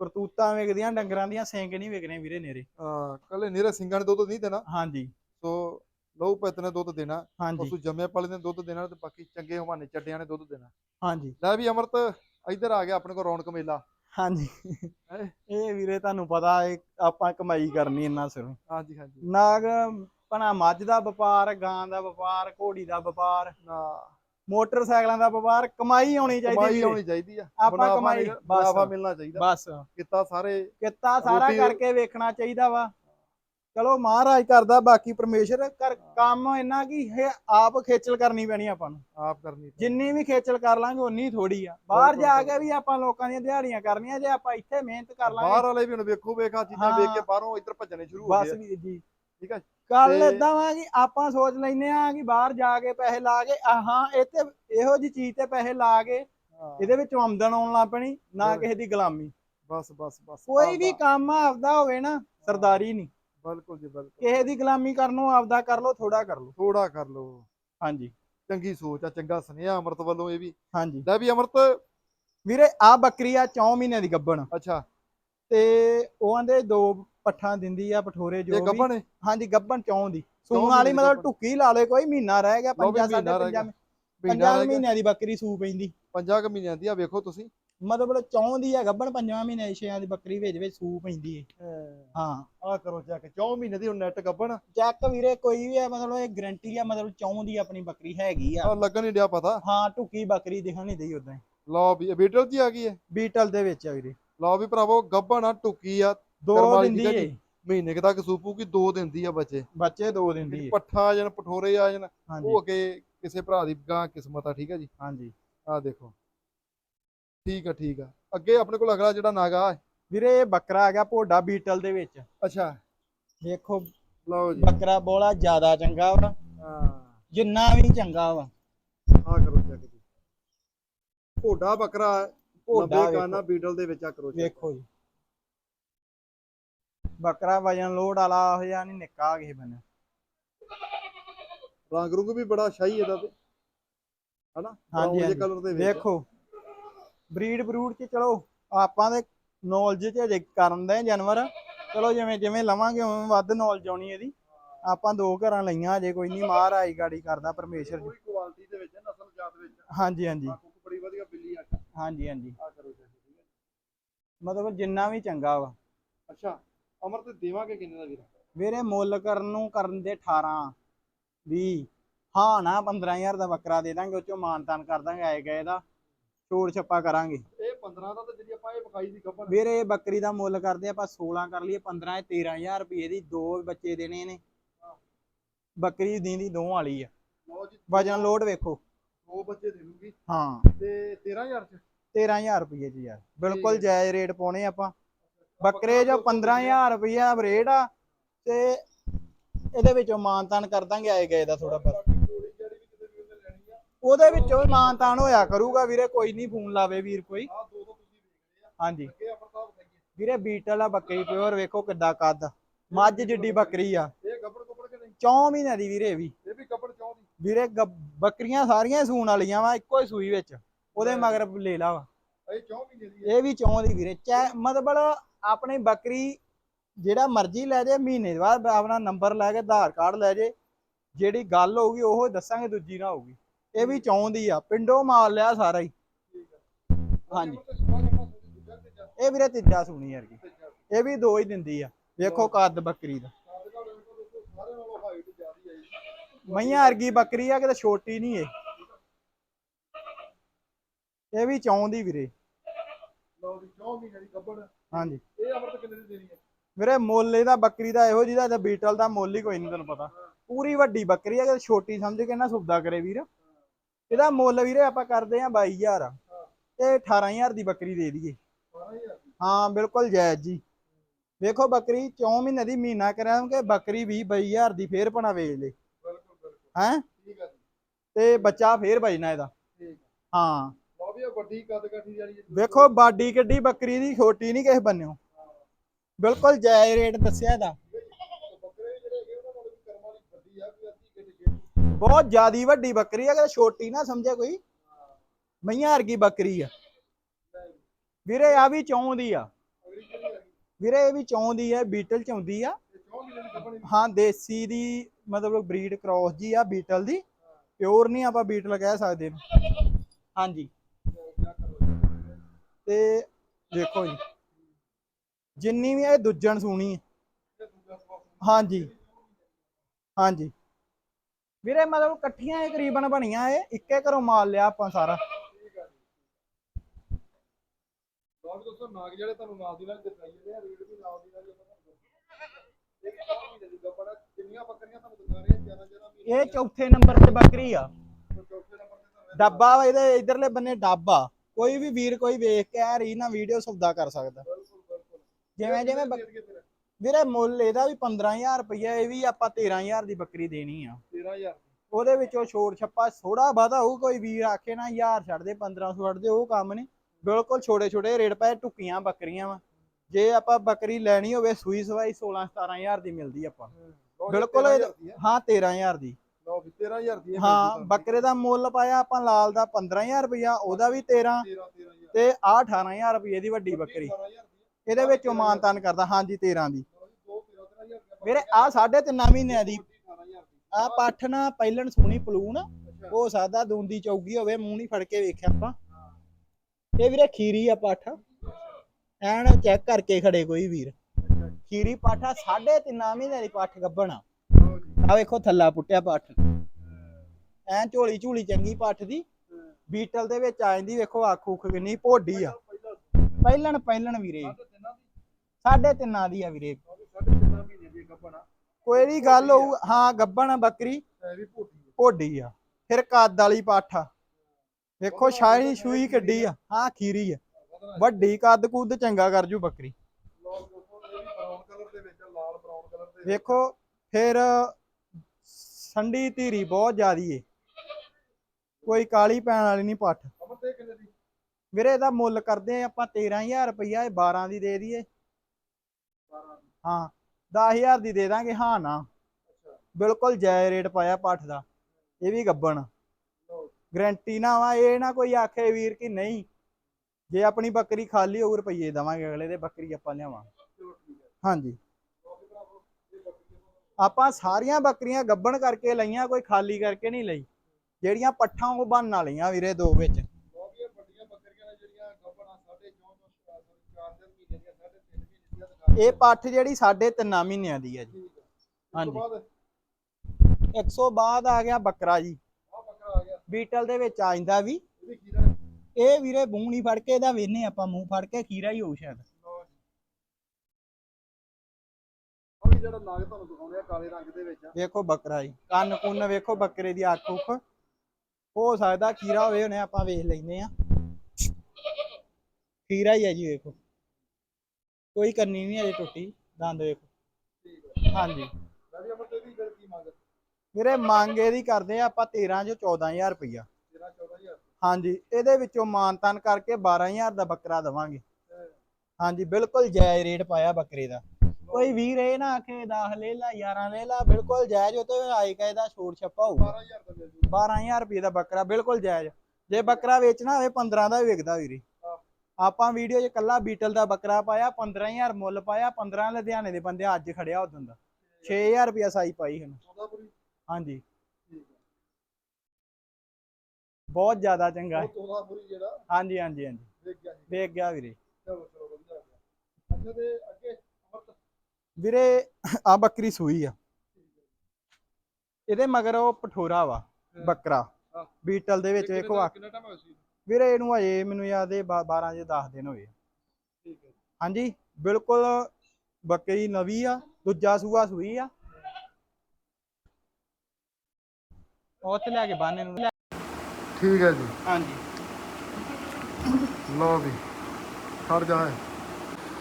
ਕਰਤੂਤਾਂ ਵੇਖਦੀਆਂ ਡੰਗਰਾਂ ਦੀਆਂ ਸਿੰਗ ਨਹੀਂ ਵੇਖਣੇ ਵੀਰੇ ਨੇਰੇ। ਆ ਕੱਲੇ ਨੀਰੇ ਸਿੰਘਾਂ ਨੇ ਦੁੱਧ ਨਹੀਂ ਦੇਣਾ। ਹਾਂਜੀ। ਸੋ ਲਹੂ ਪੈਤ ਨੇ ਦੁੱਧ ਦੇਣਾ ਹਾਂਜੀ। ਪਸ਼ੂ ਜੰਮੇ ਪਲੇ ਨੇ ਦੁੱਧ ਦੇਣਾ ਤੇ ਬਾਕੀ ਚੰਗੇ ਹਵਾਨੇ ਚੱਡਿਆਂ ਨੇ ਦੁੱਧ ਦੇਣਾ। ਹਾਂਜੀ। ਲੈ ਵੀ ਅਮਰਤ ਇੱਧਰ ਆ ਗਿਆ ਆਪਣੇ ਕੋਲ ਰੌਣਕ ਮੇਲਾ। ਹਾਂਜੀ। ਹੈਂ? ਇਹ ਵੀਰੇ ਤੁਹਾਨੂੰ ਪਤਾ ਇਹ ਆਪਾਂ ਕਮਾਈ ਕਰਨੀ ਇੰਨਾ ਸਿਰੋਂ। ਹਾਂਜੀ ਹਾਂਜੀ। ਨਾਗ ਭਣਾ ਮੱਝ ਦਾ ਵਪਾਰ ਗਾਂ ਦਾ ਵਪਾਰ ਘੋੜੀ ਦਾ ਵਪਾਰ ਨਾ। ਮੋਟਰਸਾਈਕਲਾਂ ਦਾ ਵਪਾਰ ਕਮਾਈ ਆਉਣੀ ਚਾਹੀਦੀ ਕਮਾਈ ਵੀਰੇ। ਆਉਣੀ ਚਾਹੀਦੀ ਆ। ਆਪਾਂ ਮੁਨਾਫਾ ਕਮਾਈ, ਨਹੀਂ- ਬਸ। ਮੁਨਾਫਾ ਮਿਲਣਾ ਚਾਹੀਦਾ। ਬਸ। ਕਿੱਤਾ ਸਾਰੇ ਕਿੱਤਾ ਸਾਰਾ ਰੋਟੀ- ਕਰਕੇ ਵੇਖਣਾ ਚਾਹੀਦਾ ਵਾ। ਚਲੋ ਮਹਾਰਾਜ ਕਰਦਾ ਬਾਕੀ ਪਰਮੇਸ਼ਰ ਕਰ ਕੰਮ ਇੰਨਾ ਕੀ ਇਹ ਆਪ ਖੇਚਲ ਕਰਨੀ ਪੈਣੀ ਆਪਾਂ ਨੂੰ ਆਪ ਕਰਨੀ। ਜਿੰਨੀ ਵੀ ਖੇਚਲ ਕਰ ਲਾਂਗੇ ਉਨੀ ਥੋੜੀ ਆ ਬਾਹਰ ਜਾ ਕੇ। ਵੀ ਆਪਾਂ ਲੋਕਾਂ ਦੀਆਂ ਦਿਹਾੜੀਆਂ ਕਰਨੀਆਂ ਜੇ ਆਪਾਂ ਇੱਥੇ ਮਿਹਨਤ ਕਰ ਲਾਂਗੇ ਬਾਹਰ ਵਾਲੇ ਵੀ ਹੁਣ ਵੇਖੋ ਵੇਖਾ ਚੀਜ਼ਾਂ ਵੇਖ ਕੇ। ਬਾਹਰੋਂ ਇੱਧਰ ਭੱਜਣੇ ਸ਼ੁਰੂ ਹੋ ਬਸ ਗਏ ਆ। ਵੀ ਜੀ ਠੀਕ ਗੱਲ ਤੇ- ਏਦਾਂ ਵਾ ਕਿ ਆਪਾਂ ਸੋਚ ਲੈਨੇ ਆ ਕਿ ਬਾਹਰ ਜਾ ਕੇ ਪੈਸੇ ਲਾ ਕੇ ਆਹਾਂ ਇੱਥੇ ਇਹੋ ਜੀ ਚੀਜ਼ ਤੇ ਪੈਸੇ ਲਾ ਕੇ ਇਹਦੇ ਵਿੱਚੋਂ ਆਮਦਨ ਆਉਣ ਲੱਗ ਪੈਣੀ ਨਾ। ਕਿਸੇ ਦੀ ਗੁਲਾਮੀ ਬਸ ਬਸ ਬਸ ਕੋਈ ਵੀ ਕੰਮ ਆਪਦਾ ਹੋਵੇ ਨਾ ਸਰਦਾਰੀ ਨਹੀਂ ਬਿਲਕੁਲ ਜੀ ਬਿਲਕੁਲ। ਕਿਸੇ ਦੀ ਗੁਲਾਮੀ ਕਰਨੋਂ ਆਪਦਾ ਕਰ ਲੋ ਥੋੜਾ ਕਰ ਲੋ ਥੋੜਾ ਕਰ ਲਓ। ਹਾਂਜੀ। ਚੰਗੀ ਸੋਚ ਆ ਚੰਗਾ ਸੁਨੇਹਾ ਅਮਰਤ ਵੱਲੋਂ ਇਹ ਵੀ। ਹਾਂਜੀ। ਲੈ ਵੀ ਅਮਰਤ। ਵੀਰੇ ਆ ਬੱਕਰੀ ਆ 4 ਮਹੀਨਿਆਂ ਦੀ ਗੱਬਣ ਅੱਛਾ। ਤੇ ਉਹ ਆਂਦੇ ਦੋ ਪੱਠਾਂ ਦਿੰਦੀ ਆ ਪਠੋਰੇ ਜੋ ਵੀ ਗੱਭਣ ਹੈ ਹਾਂਜੀ ਗੱਬਣ ਚੌਂ ਦੀ। ਸੂਣ ਵਾਲੀ ਮਹੀਨੇ ਮਤਲਬ। ਟੁੱਕੀ ਲਾ ਲੇ ਕੋਈ ਮਹੀਨਾ ਰਹਿ ਗਿਆ ਪੰਜਾਂ ਮਹੀਨਾ ਸਾਢੇ। ਪੰਜਾਂ ਮਹੀਨਾ ਮਹੀਨਿਆਂ ਦੀ ਬੱਕਰੀ ਸੂ ਪੈਂਦੀ। ਪੰਜਾਂ ਕੁ ਮਹੀਨਿਆਂ ਦੀ ਆ ਵੇਖੋ ਤੁਸੀਂ। ਮਤਲਬ ਚੌਂ ਦੀ ਆ ਗੱਬਣ ਪੰਜਾਂ ਮਹੀਨਿਆਂ ਦੀ ਛਿਆਂ ਦੀ ਬੱਕਰੀ ਵਿੱਚ ਵਿੱਚ ਸੂ ਪੈਂਦੀ ਏ। ਹਾਂ। ਆ ਕਰੋ ਚੈੱਕ 4 ਮਹੀਨੇ ਦੀ ਨੈਟ ਗੱਭਣ। ਚੈੱਕ ਵੀਰੇ ਕੋਈ ਵੀ ਆ ਮਤਲਬ ਇਹ ਗਰੰਟੀ ਆ ਮਤਲਬ ਚੌਂ ਦੀ ਆਪਣੀ ਬੱਕਰੀ ਹੈਗੀ ਆ। ਆ ਲੱਗਣ ਨਹੀਂ ਡਿਆ ਪਤਾ। ਹਾਂ ਟੁੱਕੀ ਬੱਕਰੀ ਦਿਖਣ ਨਹੀਂ ਦਈ ਉਦਾਂ ਲਓ ਵੀ ਬੀਟਲ ਜੀ ਆ ਗਈ ਹੈ ਬੀਟਲ ਦੇ ਵਿੱਚ ਆ ਵੀਰੇ। ਲਓ ਵੀ ਭਰਾਵੋ ਗੱਭਣ ਆ ਟੁੱਕੀ ਆ। ਦੋ ਠੀਕ ਹੈ ਏ। ਮਹੀਨੇ ਕੁ ਤੱਕ ਸੂਪੂ ਕੀ ਦੋ ਦਿੰਦੀ ਆ ਬੱਚੇ। ਬੱਚੇ ਦੋ ਦਿੰਦੀ ਏ। ਪੱਠਾ ਆ ਜਾਣ ਪਠੋਰੇ ਆ ਜਾਣ ਉਹ ਅੱਗੇ ਕਿਸੇ ਭਰਾ ਦੀ ਗਾਂ ਕਿਸਮਤ ਆ ਠੀਕ ਹੈ ਜੀ। ਹਾਂਜੀ। ਆ ਦੇਖੋ। ਠੀਕ ਆ ਠੀਕ ਆ। ਅੱਗੇ ਆਪਣੇ ਕੋਲ ਅਗਲਾ ਜਿਹੜਾ ਨਾਗਾ ਹੈ। ਵੀਰੇ ਇਹ ਬੱਕਰਾ ਆ ਗਿਆ ਭੋਡਾ ਬੀਟਲ ਦੇ ਵਿੱਚ। ਅੱਛਾ। ਦੇਖੋ ਲਓ ਜੀ। ਬੱਕਰਾ ਬੋਲਾ ਜ਼ਿਆਦਾ ਚੰਗਾ ਵਾ ਹਾਂ। ਜਿੰਨਾ ਵੀ ਚੰਗਾ ਵਾ। ਆ ਕਰੋ ਚੈੱਕ ਜੀ। ਘੋੜਾ ਬੱਕਰਾ ਭੋਡਾ ਭੋਡਾ ਕਾਨਾ। ਬੀਟਲ ਦੇ ਵਿੱਚ ਆ ਕਰੋ check। ਵੇਖੋ ਜੀ। ਬੱਕਰਾ ਵਜਨ ਲੋਡ ਵਾਲਾ ਹੋ ਜਾਂ ਨਹੀਂ ਨਿੱਕਾ ਕਿਸੇ ਬਣੇ ਰੰਗ ਰੁੰਗ ਵੀ ਬੜਾ ਸ਼ਾਹੀ ਇਹਦਾ ਤੇ। ਹਨਾ? ਹਾਂਜੀ, ਹਾਂਜੀ। ਕਲਰ ਦੇ ਵਿੱਚ। ਵੇਖੋ। ਬਰੀਡ ਬਰੂਡ ਚ ਚਲੋ ਆਪਾਂ ਦੇ ਨੌਲੇਜ ਚ ਅਜੇ ਕਰਨ ਦੇ ਜਾਨਵਰ। ਚਲੋ ਜਿਵੇਂ ਜਿਵੇਂ ਲਵਾਂਗੇ ਉਵੇਂ ਵੱਧ ਨੌਲੇਜ ਆਉਣੀ ਇਹਦੀ। ਆਪਾਂ ਦੋ ਘਰਾਂ ਲਈਆਂ ਅਜੇ ਕੋਈ ਨਹੀਂ ਮਾਰ ਆਈ ਗਾੜੀ ਕਰਦਾ ਪਰਮੇਸ਼ਰ ਜੀ। ਕੋਈ ਕੁਆਲਿਟੀ ਦੇ ਵਿੱਚ ਨਸਲ ਜਾਤ ਵਿੱਚ ਹਾਂਜੀ ਹਾਂਜੀ। ਆ ਕੁੱਕ ਬੜੀ ਵਧੀਆ ਬਿੱਲੀ ਆ। ਹਾਂਜੀ ਹਾਂਜੀ। ਮਤਲਬ ਜਿੰਨਾ ਵੀ ਚੰਗਾ ਵਾ। ਅੱਛਾ ਅਮਰ ਤੇ ਦੇਵਾਂਗੇ ਕਿੰਨੇ ਦਾ ਵੀਰ? ਵੀਰੇ ਮੁੱਲ ਕਰਨ ਨੂੰ ਕਰਨ ਦੇ 18 20 ਹਾਂ ਨਾ 15000 ਦਾ ਬੱਕਰਾ ਦੇ ਦਾਂਗੇ ਉਹ ਚੋਂ ਮਾਨਤਾਨ ਕਰ ਦਾਂਗੇ ਆਏ ਗਏ ਦਾ। ਛੋੜ ਛੱਪਾ ਕਰਾਂਗੇ। ਇਹ 15 ਦਾ ਤੇ ਜਿਹੜੀ ਆਪਾਂ ਇਹ ਵਿਖਾਈ ਦੀ ਗੱਬਰ ਵੀਰੇ ਇਹ ਬੱਕਰੀ ਦਾ ਮੁੱਲ ਕਰਦੇ ਆਪਾਂ 16 ਕਰ ਲਈਏ 15 ਇਹ 13000 ਰੁਪਏ ਦੀ ਦੋ ਬੱਚੇ ਦੇਣੇ ਨੇ। ਬੱਕਰੀ ਦੀਂਦੀ ਦੋ ਵਾਲੀ ਆ। ਵਜਨ ਲੋਡ ਵੇਖੋ। ਦੋ ਬੱਚੇ ਦੇ ਦੂਗੀ ਹਾਂ। ਤੇ 13000 ਚ? 13000 ਰੁਪਏ ਚ ਯਾਰ। ਬਿਲਕੁਲ ਜਾਇਜ਼ ਰੇਟ ਪਾਉਣੇ ਆਪਾਂ। ਬੱਕਰੇ ਜੋ 15000 ਰੁਪਇਆ ਰੇਟ ਆ। ਤੇ ਇਹਦੇ ਵਿੱਚੋਂ ਮਾਨਤਾਨ ਕਰ ਦਾਂਗੇ ਆਏ ਗਏ ਦਾ ਥੋੜਾ ਬਸ ਜੋੜੀ ਜਿਹੜੀ ਵੀ ਕਿਤੇ ਵੀ ਉਹਨੇ ਲੈਣੀ ਆ ਉਹਦੇ ਵਿੱਚੋਂ ਵੀ ਮਾਨਤਾਨ ਹੋਇਆ ਕਰੂਗਾ ਵੀਰੇ ਕੋਈ ਨਹੀਂ ਫੋਨ ਲਾਵੇ ਵੀਰ ਕੋਈ। ਹਾਂਜੀ। ਵੀਰੇ ਬੀਟਲ ਆ ਬੱਕਰੀ ਪਿਓਰ ਵੇਖੋ ਕਿੱਡਾ ਕੱਦ। ਮੱਝ ਜਿੱਡੀ ਬੱਕਰੀ ਆ। ਇਹ ਗੱਬੜ ਗੱਬੜ ਕੇ ਨਹੀਂ? ਚੌਂ ਮਹੀਨਿਆਂ ਦੀ ਵੀਰੇ ਵੀ। ਇਹ ਵੀ ਗੱਬੜ ਚਾਹੁੰਦੀ ਵੀਰੇ ਬੱਕਰੀਆਂ ਸਾਰੀਆਂ ਸੂਣ ਵਾਲੀਆਂ ਵਾ ਇੱਕੋ ਹੀ ਸੂਈ ਵਿੱਚ। ਉਹਦੇ ਮਗਰ ਲੈ ਲਾ ਵਾ। ਇਹ 4 ਮਹੀਨੇ ਦੀ ਹੈ ਇਹ ਵੀ ਚੌਂ ਦੀ ਵੀਰੇ। ਮਤਲਬ ਆਪਣੀ ਬੱਕਰੀ ਜਿਹੜਾ ਮਰਜ਼ੀ ਲੈ ਜੇ ਮਹੀਨੇ ਦੇ ਬਾਅਦ ਆਪਣਾ ਨੰਬਰ ਲੈ ਕੇ ਆਧਾਰ ਕਾਰਡ ਲੈ ਜੇ। ਜਿਹੜੀ ਗੱਲ ਹੋਊਗੀ ਉਹ ਦੱਸਾਂਗੇ ਦੂਜੀ ਨਾ ਹੋਊਗੀ। ਇਹ ਵੀ ਚਾਹੁੰਦੀ ਆ। ਪਿੰਡੋਂ ਮਾਲ ਲਿਆ ਸਾਰਾ ਹੀ। ਹਾਂਜੀ। ਇਹ ਵੀਰੇ ਤੀਜਾ ਸੂਣੀ ਯਾਰ ਕੀ ਇਹ ਵੀ ਦੋ ਹੀ ਦਿੰਦੀ ਆ। ਵੇਖੋ ਕੱਦ ਬੱਕਰੀ ਦਾ। ਮਈਆਂ ਵਰਗੀ ਬੱਕਰੀ ਆ, ਕਿਤੇ ਛੋਟੀ ਨਹੀਂ ਏ। ਇਹ ਵੀ ਚੌਂ ਵੀਰੇ। ਲਓ ਜੀ 4 ਮਹੀਨੇ ਦੀ ਗੱਬੜ ਹਾਂਜੀ ਇਹ ਅਮਰ ਕਿੰਨੇ ਦੀ ਦੇਣੀ ਹੈ ਵੀਰੇ ਮੁੱਲ ਇਹਦਾ ਬੱਕਰੀ ਦਾ ਇਹੋ ਜਿਹਦਾ ਬੀਟਲ ਦਾ ਮੁੱਲ ਹੀ ਕੋਈ ਨਹੀਂ ਤੈਨੂੰ ਪਤਾ। ਪੂਰੀ ਵੱਡੀ ਬੱਕਰੀ ਆ ਕਿ ਛੋਟੀ ਸਮਝ ਕੇ ਨਾ ਸੁਬਦਾ ਕਰੇ ਵੀਰ। ਇਹਦਾ ਮੁੱਲ ਵੀਰੇ ਆਪਾਂ ਕਰਦੇ ਆ 22000 ਤੇ 18000 ਦੀ ਬੱਕਰੀ ਦੇ ਦਈਏ। 12000 ਦੀ ਹਾਂ ਬਿਲਕੁਲ ਜਾਇਜ਼ ਜੀ। ਵੇਖੋ ਬੱਕਰੀ 4 ਮਹੀਨੇ ਦੀ ਮਹੀਨਾ ਕਰਾਂਗੇ ਬੱਕਰੀ ਵੀ 22000 ਦੀ ਫੇਰ ਪਣਾ ਵੇਚ ਲੇ ਹੈ? ਤੇ ਬੱਚਾ ਫੇਰ ਬਜਣਾ ਇਹਦਾ। ਹੈ। ਵੇਖੋ ਬਾਡੀ ਕਿੱਡੀ ਬੱਕਰੀ ਦੀ ਛੋਟੀ ਨਹੀਂ ਕਿਸੇ ਬੰਨਿਓ। ਬਿਲਕੁਲ ਜਾਇਜ਼ ਰੇਟ ਦੱਸਿਆ ਇਹਦਾ ਬੱਕਰੇ ਜਿਹੜੇ ਹੈਗੇ ਉਹਨਾਂ ਨਾਲ ਵੀ ਕਰਮਾਂ ਦੀ ਵੱਡੀ ਆ ਵੀ ਅੱਧੀ ਕਿਤੇ ਜਿਹੜੀ ਬਹੁਤ ਜ਼ਿਆਦੀ ਵੱਡੀ ਬੱਕਰੀ ਆ ਕਿ ਛੋਟੀ ਨਾ ਸਮਝੇ ਕੋਈ। ਮਈਆਂ ਵਰਗੀ ਬੱਕਰੀ ਆ। ਵੀਰੇ, ਆ ਵੀ ਚੌਂ ਦੀ ਆ। ਅਗਲੀ ਵੀਰੇ, ਇਹ ਵੀ ਚੌਂ ਆ, ਬੀਟਲ ਚ ਆ। ਹਾਂ, ਦੇਸੀ ਦੀ ਮਤਲਬ ਬਰੀਡ ਕ੍ਰਾਸ ਜੀ ਆ, ਬੀਟਲ ਦੀ। ਪਿਓਰ ਨਹੀਂ ਆਪਾਂ ਬੀਟਲ ਕਹਿ ਸਕਦੇ। ਹਾਂਜੀ। ਤੇ ਦੇਖੋ ਜੀ। ਜਿੰਨੀ ਵੀ ਇਹ ਦੁੱਜਣ ਸੂਣੀ ਹੈ ਹਾਂਜੀ। ਹਾਂਜੀ। ਵੀਰੇ ਮਤਲਬ ਇਕੱਠੀਆਂ ਇਹ ਤਕਰੀਬਨ ਬਣੀਆਂ ਇਹ। ਇੱਕੇ ਘਰੋਂ ਮਾਲ ਲਿਆ ਆਪਾਂ ਸਾਰਾ। ਲਓ ਵੀ ਦੋਸਤੋ ਨਾਗ ਜਿਹੜੇ ਤੁਹਾਨੂੰ ਨਾਲ ਦੀ ਨਾਲ ਦਿਖਾਈ ਜਾਂਦੇ ਆ ਰੇਟ ਵੀ ਨਾਲ ਦੀ ਨਾਲ ਹੀ ਆਪਾਂ ਤੁਹਾਨੂੰ ਦੱਸਦੇ ਆ। ਇਹ ਵੀ 4 ਮਹੀਨੇ ਦੀ ਗੱਬੜ ਆ ਕਿੰਨੀਆਂ ਬੱਕਰੀਆਂ ਤੁਹਾਨੂੰ ਦਿਖਾ ਰਹੇ ਆ? 11 11 ਇਹ ਚੌਥੇ ਨੰਬਰ ਤੇ ਬੱਕਰੀ ਆ। ਡੱਬਾ ਇਹਦੇ ਇਧਰਲੇ ਬੰਨੇ ਡੱਬਾ। ਕੋਈ ਵੀ ਵੀਰ ਕੋਈ ਵੇਖ ਕੇ ਆ ਰਹੀ ਨਾ ਵੀਡੀਓ ਸੌਦਾ ਕਰ ਸਕਦਾ। ਜਿਵੇਂ ਜਿਵੇਂ ਵੀਰੇ ਮੁੱਲ ਇਹਦਾ ਵੀ 15000 ਰੁਪਈਆ ਇਹ ਵੀ ਆਪਾਂ 13000 ਦੀ ਬੱਕਰੀ ਦੇਣੀ ਆ। 13000 ਉਹਦੇ ਵਿੱਚੋਂ ਛੋੜ ਛੱਪਾ ਥੋੜਾ ਵਾਧਾ ਹੋਊ ਕੋਈ ਵੀਰ ਆਖੇ ਨਾ ਹਜ਼ਾਰ ਛੱਡ ਦੇ 1500 ਛੱਡ ਦੇ ਉਹ ਕੰਮ ਨਹੀਂ। ਬਿਲਕੁਲ ਛੋਟੇ ਛੋਟੇ ਰੇਟ ਪਏ ਟੁੱਕੀਆਂ ਬੱਕਰੀਆਂ ਵਾ। ਜੇ ਆਪਾਂ ਬੱਕਰੀ ਲੈਣੀ ਹੋਵੇ ਸੂਈ ਸਵਾਈ 16 17000 ਦੀ ਮਿਲਦੀ ਆਪਾਂ। ਬਿਲਕੁਲ 13,000 ਦੀ ਹੈ। ਹਾਂ 13000 ਦੀ। ਲਓ ਵੀ 13000 ਦੀ ਹਾਂ। ਬੱਕਰੇ ਦਾ ਮੁੱਲ ਪਾਇਆ ਆਪਾਂ ਲਾਲ ਦਾ 15000 ਰੁਪਇਆ ਉਹਦਾ ਵੀ 13 13 13000 ਤੇ ਆ 18000 ਰੁਪਏ ਦੀ ਵੱਡੀ ਬੱਕਰੀ। 18000 ਦੀ ਹੈ। ਇਹਦੇ ਵਿੱਚੋਂ ਮਾਨਤਾਨ ਕਰਦਾ ਹਾਂਜੀ 13 ਦੀ। ਲਓ ਜੀ, ਦੋ 13 13000 ਦੀਆਂ ਵੀਰੇ ਆ ਸਾਢੇ ਤਿੰਨਾਂ ਮਹੀਨਿਆਂ ਦੀ। ਆ ਪੱਠ ਨਾ ਪਹਿਲਣ ਸੋਹਣੀ ਪਲੂਣ ਹੋ ਸਕਦਾ ਦੂੰਦੀ ਚੌਗੀ ਹੋਵੇ ਮੂੰਹ ਨਹੀਂ ਫੜ ਕੇ ਵੇਖਿਆ ਆਪਾਂ। ਇਹ ਵੀਰੇ ਖੀਰੀ ਆ ਪੱਠ। ਐਨ ਚੈੱਕ ਕਰਕੇ ਖੜੇ ਕੋਈ ਵੀਰ। ਖੀਰੀ ਪਾਠਾ ਸਾਢੇ ਤਿੰਨਾਂ ਮਹੀਨਿਆਂ ਦੀ ਪੱਠ ਗੱਭਣਾ ਲਓ ਆ ਵੇਖੋ ਥੱਲਾ ਪੁੱਟਿਆ ਪੱਠ। ਐਨ ਝੋਲੀ ਝੂਲੀ ਚੰਗੀ ਪੱਠ ਦੀ। ਬੀਟਲ ਦੇ ਵਿੱਚ ਆ ਜਾਂਦੀ ਵੇਖੋ ਅੱਖ ਉੱਖ ਕਿੰਨੀ ਭੋਡੀ ਆ। ਪਹਿਲਣ ਪਹਿਲਣ ਵੀਰੇ। ਸਾਢੇ ਤਿੰਨਾਂ ਦੀ ਆ ਵੀਰੇ। ਸਾਡੇ ਤਿੰਨਾਂ ਮਹੀਨੇ ਦੀ ਗੱਪਣਾ ਕੋਈ ਵੀ ਗੱਲ ਹੋਊ ਹਾਂ ਗੱਭਣ ਬੱਕਰੀ। ਐ ਵੀ ਭੋਟੀ ਹੈ ਭੋਡੀ ਆ। ਫਿਰ ਕੱਦ ਵਾਲੀ ਪੱਠ ਵੇਖੋ ਸ਼ਾਇਰੀ ਸ਼ੂਈ ਕਿੱਡੀ ਆ। ਹਾਂ ਖੀਰੀ ਆ। ਵੱਡੀ ਕੱਦ ਕੁੱਦ ਚੰਗਾ ਕਰ ਜੂ ਬੱਕਰੀ। ਲਓ ਦੋਸਤੋ ਇਹ ਵੀ ਬਰਾਊਨ ਕਲਰ ਦੇ ਵਿੱਚ ਆ, ਲਾਲ ਬਰਾਊਨ ਕਲਰ ਦੇ ਵਿੱਚ। ਵੇਖੋ ਫਿਰ ਸੰਡੀ ਧੀਰੀ ਬਹੁਤ ਜ਼ਿਆਦੀ ਏ। ਕੋਈ ਕਾਲੀ ਪੈਣ ਵਾਲੀ ਨਹੀਂ ਪੱਠ। ਅਮਰ ਤੇ ਕਿੰਨੇ ਦੀ? ਵੀਰੇ ਇਹਦਾ ਮੁੱਲ ਕਰਦੇ ਆ ਆਪਾਂ 13000 ਰੁਪਈਆ ਇਹ 12 ਦੀ ਦੇ ਦਈਏ। 12 ਦੀ ਹਾਂ 10000 ਦੀ ਦੇ ਦਾਂਗੇ ਹਾਂ ਨਾ। ਬਿਲਕੁਲ ਜਾਇਜ਼ ਰੇਟ ਪਾਇਆ ਪੱਠ ਦਾ। ਇਹ ਵੀ ਗੱਬਣ। ਗਰੰਟੀ ਨਾ ਵਾ ਇਹ ਨਾ ਕੋਈ ਆਖੇ ਵੀਰ ਕਿ ਨਹੀਂ। ਜੇ ਆਪਣੀ ਬੱਕਰੀ ਖਾਲੀ ਹੋਊ ਰੁਪਈਏ ਦਵਾਂਗੇ ਅਗਲੇ ਦੇ ਬੱਕਰੀ ਆਪਾਂ ਲਿਆਵਾਂਗੇ ਹਾਂਜੀ। ਆਪਾਂ ਸਾਰੀਆਂ ਬੱਕਰੀਆਂ ਗੱਬਣ ਕਰਕੇ ਲਈਆਂ ਕੋਈ ਖਾਲੀ ਕਰਕੇ ਨਹੀਂ ਲਈ। ਜਿਹੜੀਆਂ ਪੱਠਾਂ ਉਹ ਬਣਨ ਵਾਲੀਆਂ ਵੀਰੇ ਦੋ ਵਿੱਚ ਲਓ ਵੀ ਇਹ ਵੱਡੀਆਂ ਬੱਕਰੀਆਂ ਨੇ ਜਿਹੜੀਆਂ ਗੱਪਣਾ ਸਾਡੇ 4 ਤੋਂ 4 ਦਿਨ ਮਹੀਨੇ ਦੀਆਂ ਸਾਡੇ 3 ਮਹੀਨੇ ਦੀਆਂ ਦਿਖਾ ਇਹ ਪੱਠ ਜਿਹੜੀ ਸਾਢੇ ਤਿੰਨਾਂ ਮਹੀਨਿਆਂ ਦੀ ਹੈ ਜੀ। ਹਾਂਜੀ। ਤੋਂ ਬਾਅਦ? 100 ਬਾਅਦ ਆ ਗਿਆ ਬੱਕਰਾ ਜੀ। ਆ ਬੱਕਰਾ ਆ ਗਿਆ। ਬੀਟਲ ਦੇ ਵਿੱਚ ਆ ਜਾਂਦਾ ਵੀ। ਇਹ ਵੀਰੇ ਮੂੰਹ ਨਹੀਂ ਫੜ ਕੇ ਇਹਦਾ ਵੇਨੇ ਆਪਾਂ ਮੂੰਹ ਫੜ ਕੇ ਖੀਰਾ ਹੀ ਹੋਊ ਸ਼ਾਇਦ। ਜਿਹੜਾ ਨਾਗ ਤੁਹਾਨੂੰ ਦਿਖਾਉਂਦੇ ਆ ਕਾਲੇ ਰੰਗ ਦੇ ਵਿੱਚ ਆ। ਵੇਖੋ ਬੱਕਰਾ ਜੀ। ਕੰਨ ਕੁੰਨ ਵੇਖੋ ਬੱਕਰੇ ਦੀ ਅੱਖ ਉੱਖ। ਹੋ ਸਕਦਾ ਖੀਰਾ ਹੋਵੇ ਉਹਨੇ ਆਪਾਂ ਵੇਖ ਲੈਨੇ ਆ। ਖੀਰਾ ਹੀ ਹੈ ਜੀ ਵੇਖੋ। ਕੋਈ ਕੰਨੀ ਨਹੀਂ ਅਜੇ ਟੁੱਟੀ ਦੰਦ ਵੇਖੋ। ਹਾਂਜੀ। ਮੈਂ ਵੀ ਅਮਰ ਤੇ ਦੀ ਫਿਰ ਕੀ ਮੰਗ ਵੀਰੇ ਮੰਗ ਇਹਦੀ ਕਰਦੇ ਆ ਆਪਾਂ 13 ਚੋਂ 14000 ਰੁਪਈਆ। 13 14000 ਹਾਂਜੀ ਇਹਦੇ ਵਿੱਚੋਂ ਮਾਨਤਨ ਕਰਕੇ 12000 ਦਾ ਬੱਕਰਾ ਦਵਾਂਗੇ। ਹਾਂਜੀ ਬਿਲਕੁਲ ਜਾਇਜ਼ ਰੇਟ ਪਾਇਆ ਬੱਕਰੇ ਦਾ। ਕੋਈ ਵੀਰ ਇਹ ਨਾ ਆਖੇ 10 ਲੈ ਲਾ 11 ਲੈ ਲਾ ਬਿਲਕੁਲ ਜਾਇਜ਼ ਉਤੇ ਆਏ ਕਾ ਇਹਦਾ ਛੋੜ ਛੱਪਾ ਹੋਊ। 12000 ਦਾ ਮਿਲ ਜੂ 12000 ਰੁਪਏ ਦਾ ਬੱਕਰਾ ਬਿਲਕੁਲ ਜਾਇਜ਼। ਜੇ ਬੱਕਰਾ ਵੇਚਣਾ ਹੋਵੇ 15 ਦਾ ਵੀ ਵਿਕਦਾ ਵੀਰੇ। ਆਪਾਂ ਵੀਡੀਓ 'ਚ ਕੱਲਾ ਬੀਟਲ ਦਾ ਬੱਕਰਾ ਪਾਇਆ 15000 ਮੁੱਲ ਪਾਇਆ 15 ਲੁਧਿਆਣੇ ਦੇ ਬੰਦੇ ਅੱਜ ਖੜਿਆ ਉਦੋਂ ਦਾ। 6000 ਰੁਪਿਆ ਸਾਈ ਪਾਈ ਸੌਦਾਪੁਰੀ ਹਾਂਜੀ। ਬਹੁਤ ਜ਼ਿਆਦਾ ਚੰਗਾ। ਹੈ। ਹਾਂਜੀ ਹਾਂਜੀ ਹਾਂਜੀ। ਵੇਖ ਗਿਆ ਵੀਰੇ। ਵੀਰੇ ਆ ਬੱਕਰੀ ਸੂਈ ਆ। ਇਹਦੇ ਮਗਰ ਉਹ ਪਠੋਰਾ ਵਾ ਬੱਕਰਾ। ਬੀਟਲ ਦੇ ਵਿੱਚ ਵੇਖੋ ਆ। ਕਿੰਨਾ ਟਾਈਮ ਹੋਇਆ ਸੀ? ਵੀਰੇ ਇਹਨੂੰ ਅਜੇ ਮੈਨੂੰ ਯਾਦ ਹੈ 12 ਜਾਂ 10 ਦਿਨ ਹੋਏ ਠੀਕ ਹੈ ਹਾਂਜੀ ਬਿਲਕੁਲ ਬੱਕਰੀ ਨਵੀਂ ਆ ਦੂਜਾ ਸੂਆ ਸੂਈ ਆ। ਉੱਥੇ ਲੈ ਕੇ ਬੰਨ ਲੈ- ਠੀਕ ਹੈ ਜੀ। ਹਾਂਜੀ। ਲਓ ਵੀ ਖੜ ਜਾ ਹੈ।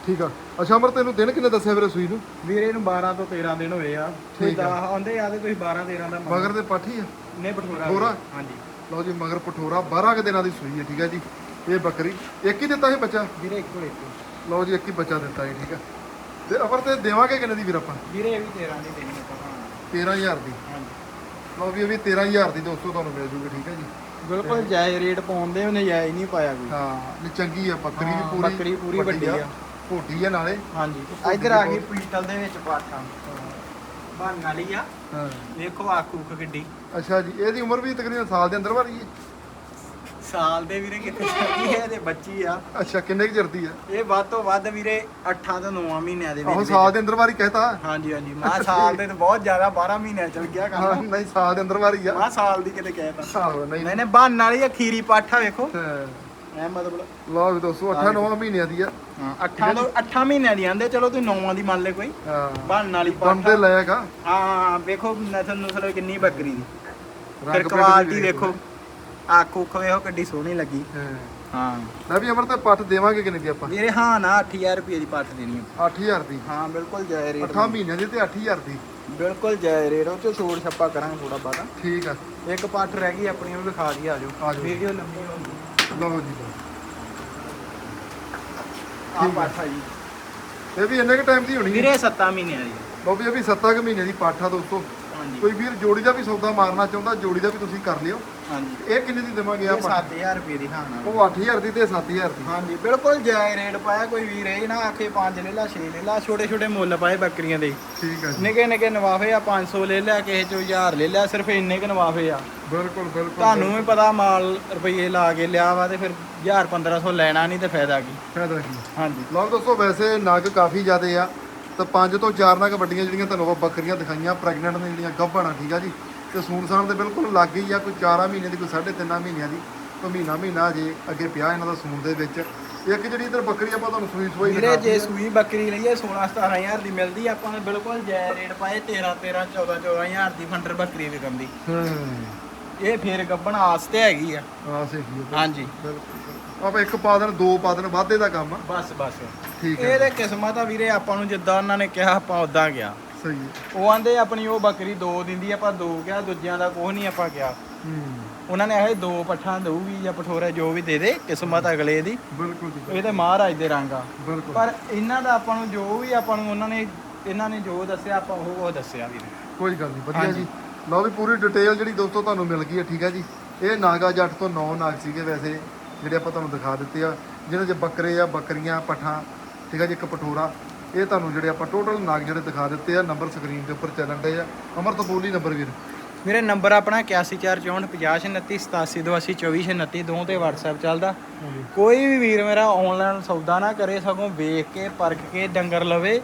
ਠੀਕ ਆ। ਅੱਛਾ ਅਮਰ ਤੈਨੂੰ ਦਿਨ ਕਿੰਨੇ ਦੱਸਿਆ ਵੀਰੇ ਸੂਈ ਨੂੰ? ਵੀਰੇ ਨੂੰ 12 ਤੋਂ 13 ਦਿਨ ਹੋਏ ਆ। ਕੋਈ ਠੀਕ ਆ। 10 ਆਉਂਦੇ ਆ ਤੇ ਤੁਸੀਂ 12 13 ਦਾ ਮਗਰ ਦੇ ਪਾਠੀ ਆ? ਨੇ ਪਠੋਰਾ? ਵੀਰੇ। ਹਾਂਜੀ। ਲਓ ਜੀ ਮਗਰ ਪਠੋਰਾ 12 ਕੁ ਦਿਨਾਂ ਦੀ ਸੂਈ ਹੈ ਠੀਕ ਹੈ ਜੀ। ਇਹ ਬੱਕਰੀ ਇੱਕ ਹੀ ਦਿੱਤਾ ਸੀ ਬੱਚਾ? ਵੀਰੇ ਇੱਕੋ ਇੱਕ ਲਓ ਜੀ ਇੱਕ ਹੀ ਬੱਚਾ ਦਿੱਤਾ ਜੀ ਠੀਕ ਹੈ। ਤੇ ਅਮਰ ਤੇ ਦੇਵਾਂਗੇ ਕਿੰਨੇ ਦੀ ਵੀਰ ਆਪਾਂ? ਵੀਰੇ ਇਹ ਵੀ 13 ਦੀ ਦੇਣੀ ਆਪਾਂ ਹਾਂ 13000 ਦੀ। ਹਾਂਜੀ। ਲਓ ਵੀ ਇਹ ਵੀ 13000 ਦੀ ਦੋਸਤੋ ਤੁਹਾਨੂੰ ਮਿਲ ਜੂਗੀ ਠੀਕ ਹੈ ਜੀ। ਬਿਲਕੁਲ ਜਾਇਜ਼ ਰੇਟ ਪਾਉਂਦੇ ਉਹਨੇ ਜਾਇਜ਼ ਨਹੀਂ ਪਾਇਆ ਕੋਈ। ਹਾਂ ਨਹੀਂ ਚੰਗੀ ਆ ਬੱਕਰੀ ਵੀ ਪੂਰੀ ਬੱਕਰੀ ਪੂਰੀ ਵੱਡੀ ਆ। ਭੋਟੀ ਆ। ਨਾਲੇ। ਹਾਂਜੀ। ਇੱਧਰ ਆ ਗਈ ਪੀਟਲ ਦੇ ਵਿੱਚ ਪਾਠਾਂ। ਬਣ ਵਾਲੀ ਆ। ਹਾਂ। ਵੇਖੋ ਆਖ ਉਖ ਕਿੱਡੀ। ਅੱਛਾ ਜੀ ਇਹਦੀ ਉਮਰ ਵੀ ਤਕਰੀਬਨ ਸਾਲ ਦੇ ਅੰਦਰ ਵਾਲੀ ਹੈ ਸਾਲ ਦੇ ਵੀਰੇ ਕਿੱਥੇ ਚੱਲੀ ਹੈ? ਇਹਦੇ ਬੱਚੀ ਆ। ਅੱਛਾ ਕਿੰਨੇ ਕੁ ਚਿਰ ਦੀ ਆ ਇਹ ਵੱਧ ਤੋਂ ਵੱਧ ਵੀਰੇ 8 ਤੋਂ 9 ਮਹੀਨਿਆਂ ਦੇ ਆਹੋ ਵਿੱਚ ਸਾਲ ਦੇ ਅੰਦਰ ਵਾਰੀ ਕਹਿਤਾ। ਹਾਂਜੀ ਹਾਂਜੀ। ਮਾ ਸਾਲ ਦੇ ਤਾਂ ਬਹੁਤ ਜ਼ਿਆਦਾ 12 ਮਹੀਨਿਆਂ ਚਲ ਗਿਆ ਹਾਂ ਕੰਮ ਨਹੀਂ ਸਾਲ ਦੇ ਅੰਦਰ ਵਾਰੀ ਆ। ਮਾ ਸਾਲ ਦੀ ਕਿਤੇ ਕਹਿਤਾ। ਆਹੋ ਨਹੀਂ। ਨਹੀਂ ਨਹੀਂ ਬਣ ਵਾਲੀ ਅਖੀਰੀ ਪਾਠਾ ਵੇਖੋ। ਹਾਂ। ਐ ਮਤਲਬ ਲਓ ਵੀ ਦੋਸਤੋ 8 9 ਮਹੀਨਿਆਂ ਦੀ ਆ। ਹਾਂ 8 ਤੋਂ 8 ਮਹੀਨਿਆਂ ਦੀ ਆਂਦੇ ਚਲੋ ਤੁਸੀਂ 9 ਦੀ ਮੰਨ ਲੈ ਕੋਈ। ਹਾਂ। ਬਣ ਵਾਲੀ ਬੰਦੇ ਪਾਠਾ ਲਾਇਕ ਆ। ਹਾਂ ਵੇਖੋ ਨਸਲ ਨੁਸਲ ਕਿੰਨੀ ਬੱਕਰੀ ਦੀ। ਫਿਰ ਰੰਗ ਕੁਆਲਿਟੀ ਵੇਖੋ ਅੱਖ ਉੱਖ ਵੇਖੋ ਕਿੱਡੀ ਸੋਹਣੀ ਲੱਗੀ। ਹਾਂ। ਹਾਂ। ਮੈਂ ਵੀ ਅਮਰ ਤੇ ਪੱਠ ਦੇਵਾਂਗੇ ਕਿੰਨੇ ਦੀ ਆਪਾਂ? ਵੀਰੇ ਹਾਂ ਨਾ 8000 ਰੁਪਏ ਦੀ ਪੱਠ ਦੇਣੀ ਆ। 8000 ਦੀ? ਹਾਂ ਬਿਲਕੁਲ ਜਾਇ ਰੇਟ 8 ਮਹੀਨਿਆਂ ਦੀ ਤੇ 8000 ਦੀ। ਬਿਲਕੁਲ ਜੈ ਰੇਟ ਉਹ ਚ ਛੋੜ ਛੱਪਾ ਕਰਾਂਗੇ ਥੋੜਾ ਬਾਤਾ ਠੀਕ ਆ। ਇੱਕ ਪੱਠ ਰਹਿ ਗਈ ਆਪਣੀ ਉਹ ਵਿਖਾ ਦੀ ਆ ਜਾਓ। ਵੀਡੀਓ ਲੰਮੀ ਹੋ ਗਈ। ਲਓ ਜੀ ਲਓ। ਆ ਆ। ਪੱਠ ਆ ਜੀ। ਇਹ ਵੀ ਇੰਨੇ ਕ ਟਾਈਮ ਦੀ ਹੋਣੀ ਹੈ ਵੀਰੇ 7 ਮਹੀਨੇ ਆ। ਜੀ ਲਓ ਵੀ ਇਹ ਵੀ 7 ਕੁ ਮਹੀਨੇ ਦੀ ਪਾਠਾ ਦੋਸਤੋ। ਕੋਈ ਵੀਰ ਜੋੜੀ ਦਾ ਵੀ ਸੌਦਾ ਮਾਰਨਾ ਚਾਹੁੰਦਾ ਜੋੜੀ ਦਾ ਵੀ ਤੁਸੀਂ ਕਰ ਲਿਓ। ਹਾਂਜੀ। ਇਹ ਕਿੰਨੇ ਦੀ ਦੇਵਾਂਗੇ ਇਹ ਆਪਾਂ 7000 ਰੁਪਏ ਦੀ ਖਾਣਾ ਉਹ 8000 ਦੀ ਤੇ 7000 ਦੀ। ਹਾਂਜੀ ਬਿਲਕੁਲ ਜਾਇਜ਼ ਰੇਟ ਪਾਇਆ ਕੋਈ ਵੀਰ ਇਹ ਨਾ ਆਖੇ 5 ਲੈ ਲਾ 6 ਲੈ ਲਾ ਛੋਟੇ ਛੋਟੇ ਮੁੱਲ ਪਾਏ ਬੱਕਰੀਆਂ ਦੇ। ਠੀਕ ਆ ਜੀ। ਨਿੱਕੇ ਨਿੱਕੇ ਨਵਾਫੇ ਆ 500 ਲੈ ਲਿਆ ਕਿਸੇ ਚੋਂ 1000 ਲੈ ਲਿਆ ਸਿਰਫ ਇੰਨੇ ਕ ਨਵਾਫੇ ਆ। ਬਿਲਕੁਲ ਬਿਲਕੁਲ ਤੁਹਾਨੂੰ ਵੀ ਪਤਾ ਮਾਲ ਰੁਪਏ ਲਾ ਕੇ ਲਿਆ ਵਾ ਤੇ ਫਿਰ 1000 1500 ਲੈਣਾ ਨਹੀਂ ਤੇ ਫਾਇਦਾ ਕੀ। ਫਾਇਦਾ ਕੀ। ਹਾਂਜੀ। ਲਓ ਦੋਸਤੋ ਵੈਸੇ ਨਗ ਕਾਫੀ ਜ਼ਿਆਦੇ ਆ। ਤਾਂ ਪੰਜ ਤੋਂ ਚਾਰ ਨਗ ਵੱਡੀਆਂ ਜਿਹੜੀਆਂ ਤੁਹਾਨੂੰ ਆਪਾਂ ਬੱਕਰੀਆਂ ਦਿਖਾਈਆਂ ਪ੍ਰੈਗਨੈਂਟ ਨੇ ਜਿਹੜੀਆਂ ਗੱਭਣ ਆ ਠੀਕ ਆ ਜੀ। ਤੇ ਸੂਣ ਸਾਣ ਦੇ ਬਿਲਕੁਲ ਲੱਗ ਗਈ ਆ ਕੋਈ 4 ਮਹੀਨੇ ਦੀ ਕੋਈ 3.5 ਮਹੀਨਿਆਂ ਦੀ ਕੋਈ ਮਹੀਨਾ ਮਹੀਨਾ ਜੇ ਅੱਗੇ ਪਿਆ ਇਹਨਾਂ ਦਾ ਸੂਣ ਦੇ ਵਿੱਚ। ਇੱਕ ਜਿਹੜੀ ਇਧਰ ਬੱਕਰੀ ਆਪਾਂ ਤੁਹਾਨੂੰ ਸੂਈ ਸੂਈ ਵੀਰੇ ਜੇ ਸੂਈ ਬੱਕਰੀ ਲਈਏ 16 17000 ਦੀ ਮਿਲਦੀ ਆਪਾਂ ਨੂੰ ਬਿਲਕੁਲ ਜਾਇਜ਼ ਰੇਟ ਪਾਏ 13 13 14 14000 ਦੀ ਫੰਡਰ ਬੱਕਰੀ ਵਿਕਣ ਦੀ। ਹਾਂ। ਇਹ ਫੇਰ ਗੱਬਣ ਆਸਤੇ ਹੈਗੀ ਆ। ਆ ਸਹੀ ਹੈ ਹਾਂਜੀ। ਬਿਲਕੁਲ। ਆਪਾਂ ਇੱਕ ਪਾ ਦੇਣ ਦੋ ਪਾ ਦੇਣ ਵਾਧੇ ਦਾ ਕੰਮ ਆ। ਬਸ ਬਸ। ਠੀਕ ਹੈ। ਇਹਦੇ ਕਿਸਮਤ ਆ ਵੀਰੇ ਆਪਾਂ ਨੂੰ ਜਿੱਦਾਂ ਉਹਨਾਂ ਨੇ ਕਿਹਾ ਆਪਾਂ ਉਦਾਂ ਗਿਆ। ਸਹੀ ਹੈ। ਉਹ ਆਂਦੇ ਆਪਣੀ ਉਹ ਬੱਕਰੀ ਦੋ ਦਿੰਦੀ ਆਪਾਂ ਦੋ ਕਿਹਾ ਦੂਜਿਆਂ ਦਾ ਕੁਝ ਨਹੀਂ ਆਪਾਂ ਕਿਹਾ। ਹੂੰ। ਉਹਨਾਂ ਨੇ ਇਹ ਦੋ ਪੱਠਾਂ ਦਊਗੀ ਜਾਂ ਪਠੋਰਾ ਜੋ ਵੀ ਦੇ ਦੇ ਕਿਸਮਤ ਅਗਲੇ ਦੀ। ਬਿਲਕੁਲ ਜੀ। ਇਹ ਤੇ ਮਹਾਰਾਜ ਦੇ ਰੰਗ ਆ। ਬਿਲਕੁਲ। ਪਰ ਇਹਨਾਂ ਦਾ ਆਪਾਂ ਨੂੰ ਜੋ ਵੀ ਆਪਾਂ ਨੂੰ ਉਹਨਾਂ ਨੇ ਇਹਨਾਂ ਨੇ ਜੋ ਦੱਸਿਆ ਆਪਾਂ ਉਹ ਉਹ ਦੱਸਿਆ ਵੀਰੇ। ਕੋਈ ਗੱਲ ਨਹੀਂ ਵਧੀਆ। ਜੀ। ਲਓ ਵੀ ਪੂਰੀ ਡਿਟੇਲ ਜਿਹੜੀ ਦੋਸਤੋ ਤੁਹਾਨੂੰ ਮਿਲ ਗਈ ਹੈ ਠੀਕ ਹੈ ਜੀ। ਇਹ ਨਾਗਾ ਜੱਟ ਤੋਂ 9 ਨਾਗ ਸੀਗੇ ਵੈਸੇ। ਜਿਹੜੇ ਆਪਾਂ ਤੁਹਾਨੂੰ ਦਿਖਾ ਦਿੱਤੇ ਆ ਜਿਹਨਾਂ 'ਚ ਬੱਕਰੇ ਆ ਬੱਕਰੀਆਂ ਪਠਾਂ ਠੀਕ ਹੈ ਜੀ ਇੱਕ ਪਠੋਰਾ। ਇਹ ਤੁਹਾਨੂੰ ਜਿਹੜੇ ਆਪਾਂ ਟੋਟਲ ਨਾਗ ਜਿਹੜੇ ਦਿਖਾ ਦਿੱਤੇ ਆ ਨੰਬਰ ਸਕਰੀਨ ਦੇ ਉੱਪਰ ਚੱਲਣ ਡੇ ਆ। ਅਮਰ ਤੋਂ ਬੋਲੀ ਨੰਬਰ ਵੀਰ। ਮੇਰੇ ਨੰਬਰ ਆਪਣਾ 81445029872429 ਦੋ ਤੇ WhatsApp ਚੱਲਦਾ। ਕੋਈ ਵੀ ਵੀਰ ਮੇਰਾ ਆਨਲਾਈਨ ਸੌਦਾ ਨਾ ਕਰੇ ਸਗੋਂ ਵੇਖ ਕੇ ਪਰਖ ਕੇ ਡੰਗਰ ਲਵੇ।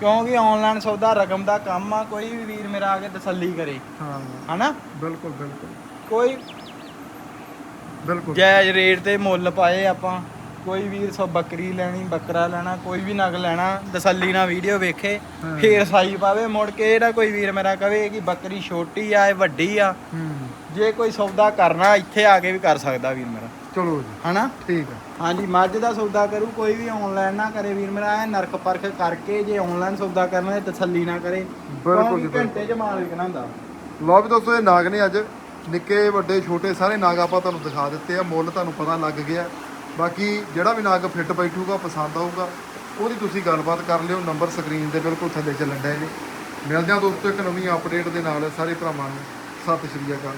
ਕਿਉਂਕਿ ਆਨਲਾਈਨ ਸੌਦਾ ਰਕਮ ਦਾ ਕੰਮ ਆ ਕੋਈ ਵੀ ਵੀਰ ਮੇਰਾ ਆ ਕੇ ਤਸੱਲੀ ਕਰੇ। ਹਾਂ। ਹਨਾ? ਬਿਲਕੁਲ ਬਿਲਕੁਲ। ਕੋਈ ਬਿਲਕੁਲ। ਜਾਇਜ਼ ਰੇਟ ਤੇ ਮੁੱਲ ਪਾਏ ਆਪਾਂ। ਕੋਈ ਵੀਰ ਸੋ ਬੱਕਰੀ ਲੈਣੀ ਬੱਕਰਾ ਲੈਣਾ ਕੋਈ ਵੀ ਨਗ ਲੈਣਾ ਤਸੱਲੀ ਨਾਲ ਵੀਡੀਓ ਵੇਖੇ। ਫੇਰ ਸਾਈ ਪਾਵੇ। ਮੁੜ ਕੇ ਜਿਹੜਾ ਕੋਈ ਵੀਰ ਮੇਰਾ ਕਵੇ ਕਿ ਬੱਕਰੀ ਛੋਟੀ ਆ ਇਹ ਵੱਡੀ ਆ ਜੇ ਕੋਈ ਸੌਦਾ ਕਰਨਾ ਇੱਥੇ ਆ ਕੇ ਵੀ ਕਰ ਸਕਦਾ ਵੀਰ ਮੇਰਾ। ਚਲੋ ਜੀ। ਹਨਾ? ਠੀਕ ਹੈ ਹਾਂਜੀ ਮੱਝ ਦਾ ਸੌਦਾ ਕਰੂ ਕੋਈ ਵੀ ਆਨਲਾਈਨ ਨਾ ਕਰੇ ਵੀਰ ਮੇਰਾ ਐ ਨਰਕ ਪਰਖ ਕਰਕੇ ਜੇ ਆਨਲਾਈਨ ਸੌਦਾ ਕਰਨਾ ਤਸੱਲੀ ਨਾ ਕਰੇ। ਬਿਲਕੁਲ। ਘੰਟੇ 'ਚ ਮਾਲ ਵਿਕਣਾ ਹੁੰਦਾ। ਲਓ ਵੀ ਦੋਸਤੋ ਇਹ ਨਾਗ ਨੇ ਅੱਜ ਨਿੱਕੇ, ਵੱਡੇ, ਛੋਟੇ ਸਾਰੇ ਨਾਗ ਆਪਾਂ ਤੁਹਾਨੂੰ ਦਿਖਾ ਦਿੱਤੇ ਆ, ਮੁੱਲ ਤੁਹਾਨੂੰ ਪਤਾ ਲੱਗ ਗਿਆ। ਬਾਕੀ ਜਿਹੜਾ ਵੀ ਨਾਗ ਫਿੱਟ ਬੈਠੂਗਾ, ਪਸੰਦ ਆਊਗਾ, ਉਹਦੀ ਤੁਸੀਂ ਗੱਲਬਾਤ ਕਰ ਲਿਓ, ਨੰਬਰ ਸਕਰੀਨ ਦੇ ਬਿਲਕੁਲ ਥੱਲੇ ਚੱਲਣ ਡਏ ਨੇ। ਮਿਲਦੇ ਹਾਂ ਦੋਸਤੋ ਇੱਕ ਨਵੀਂ ਅਪਡੇਟ ਦੇ ਨਾਲ, ਸਾਰੇ ਭਰਾਵਾਂ ਨੂੰ। ਸਤਿ ਸ਼੍ਰੀ ਅਕਾਲ।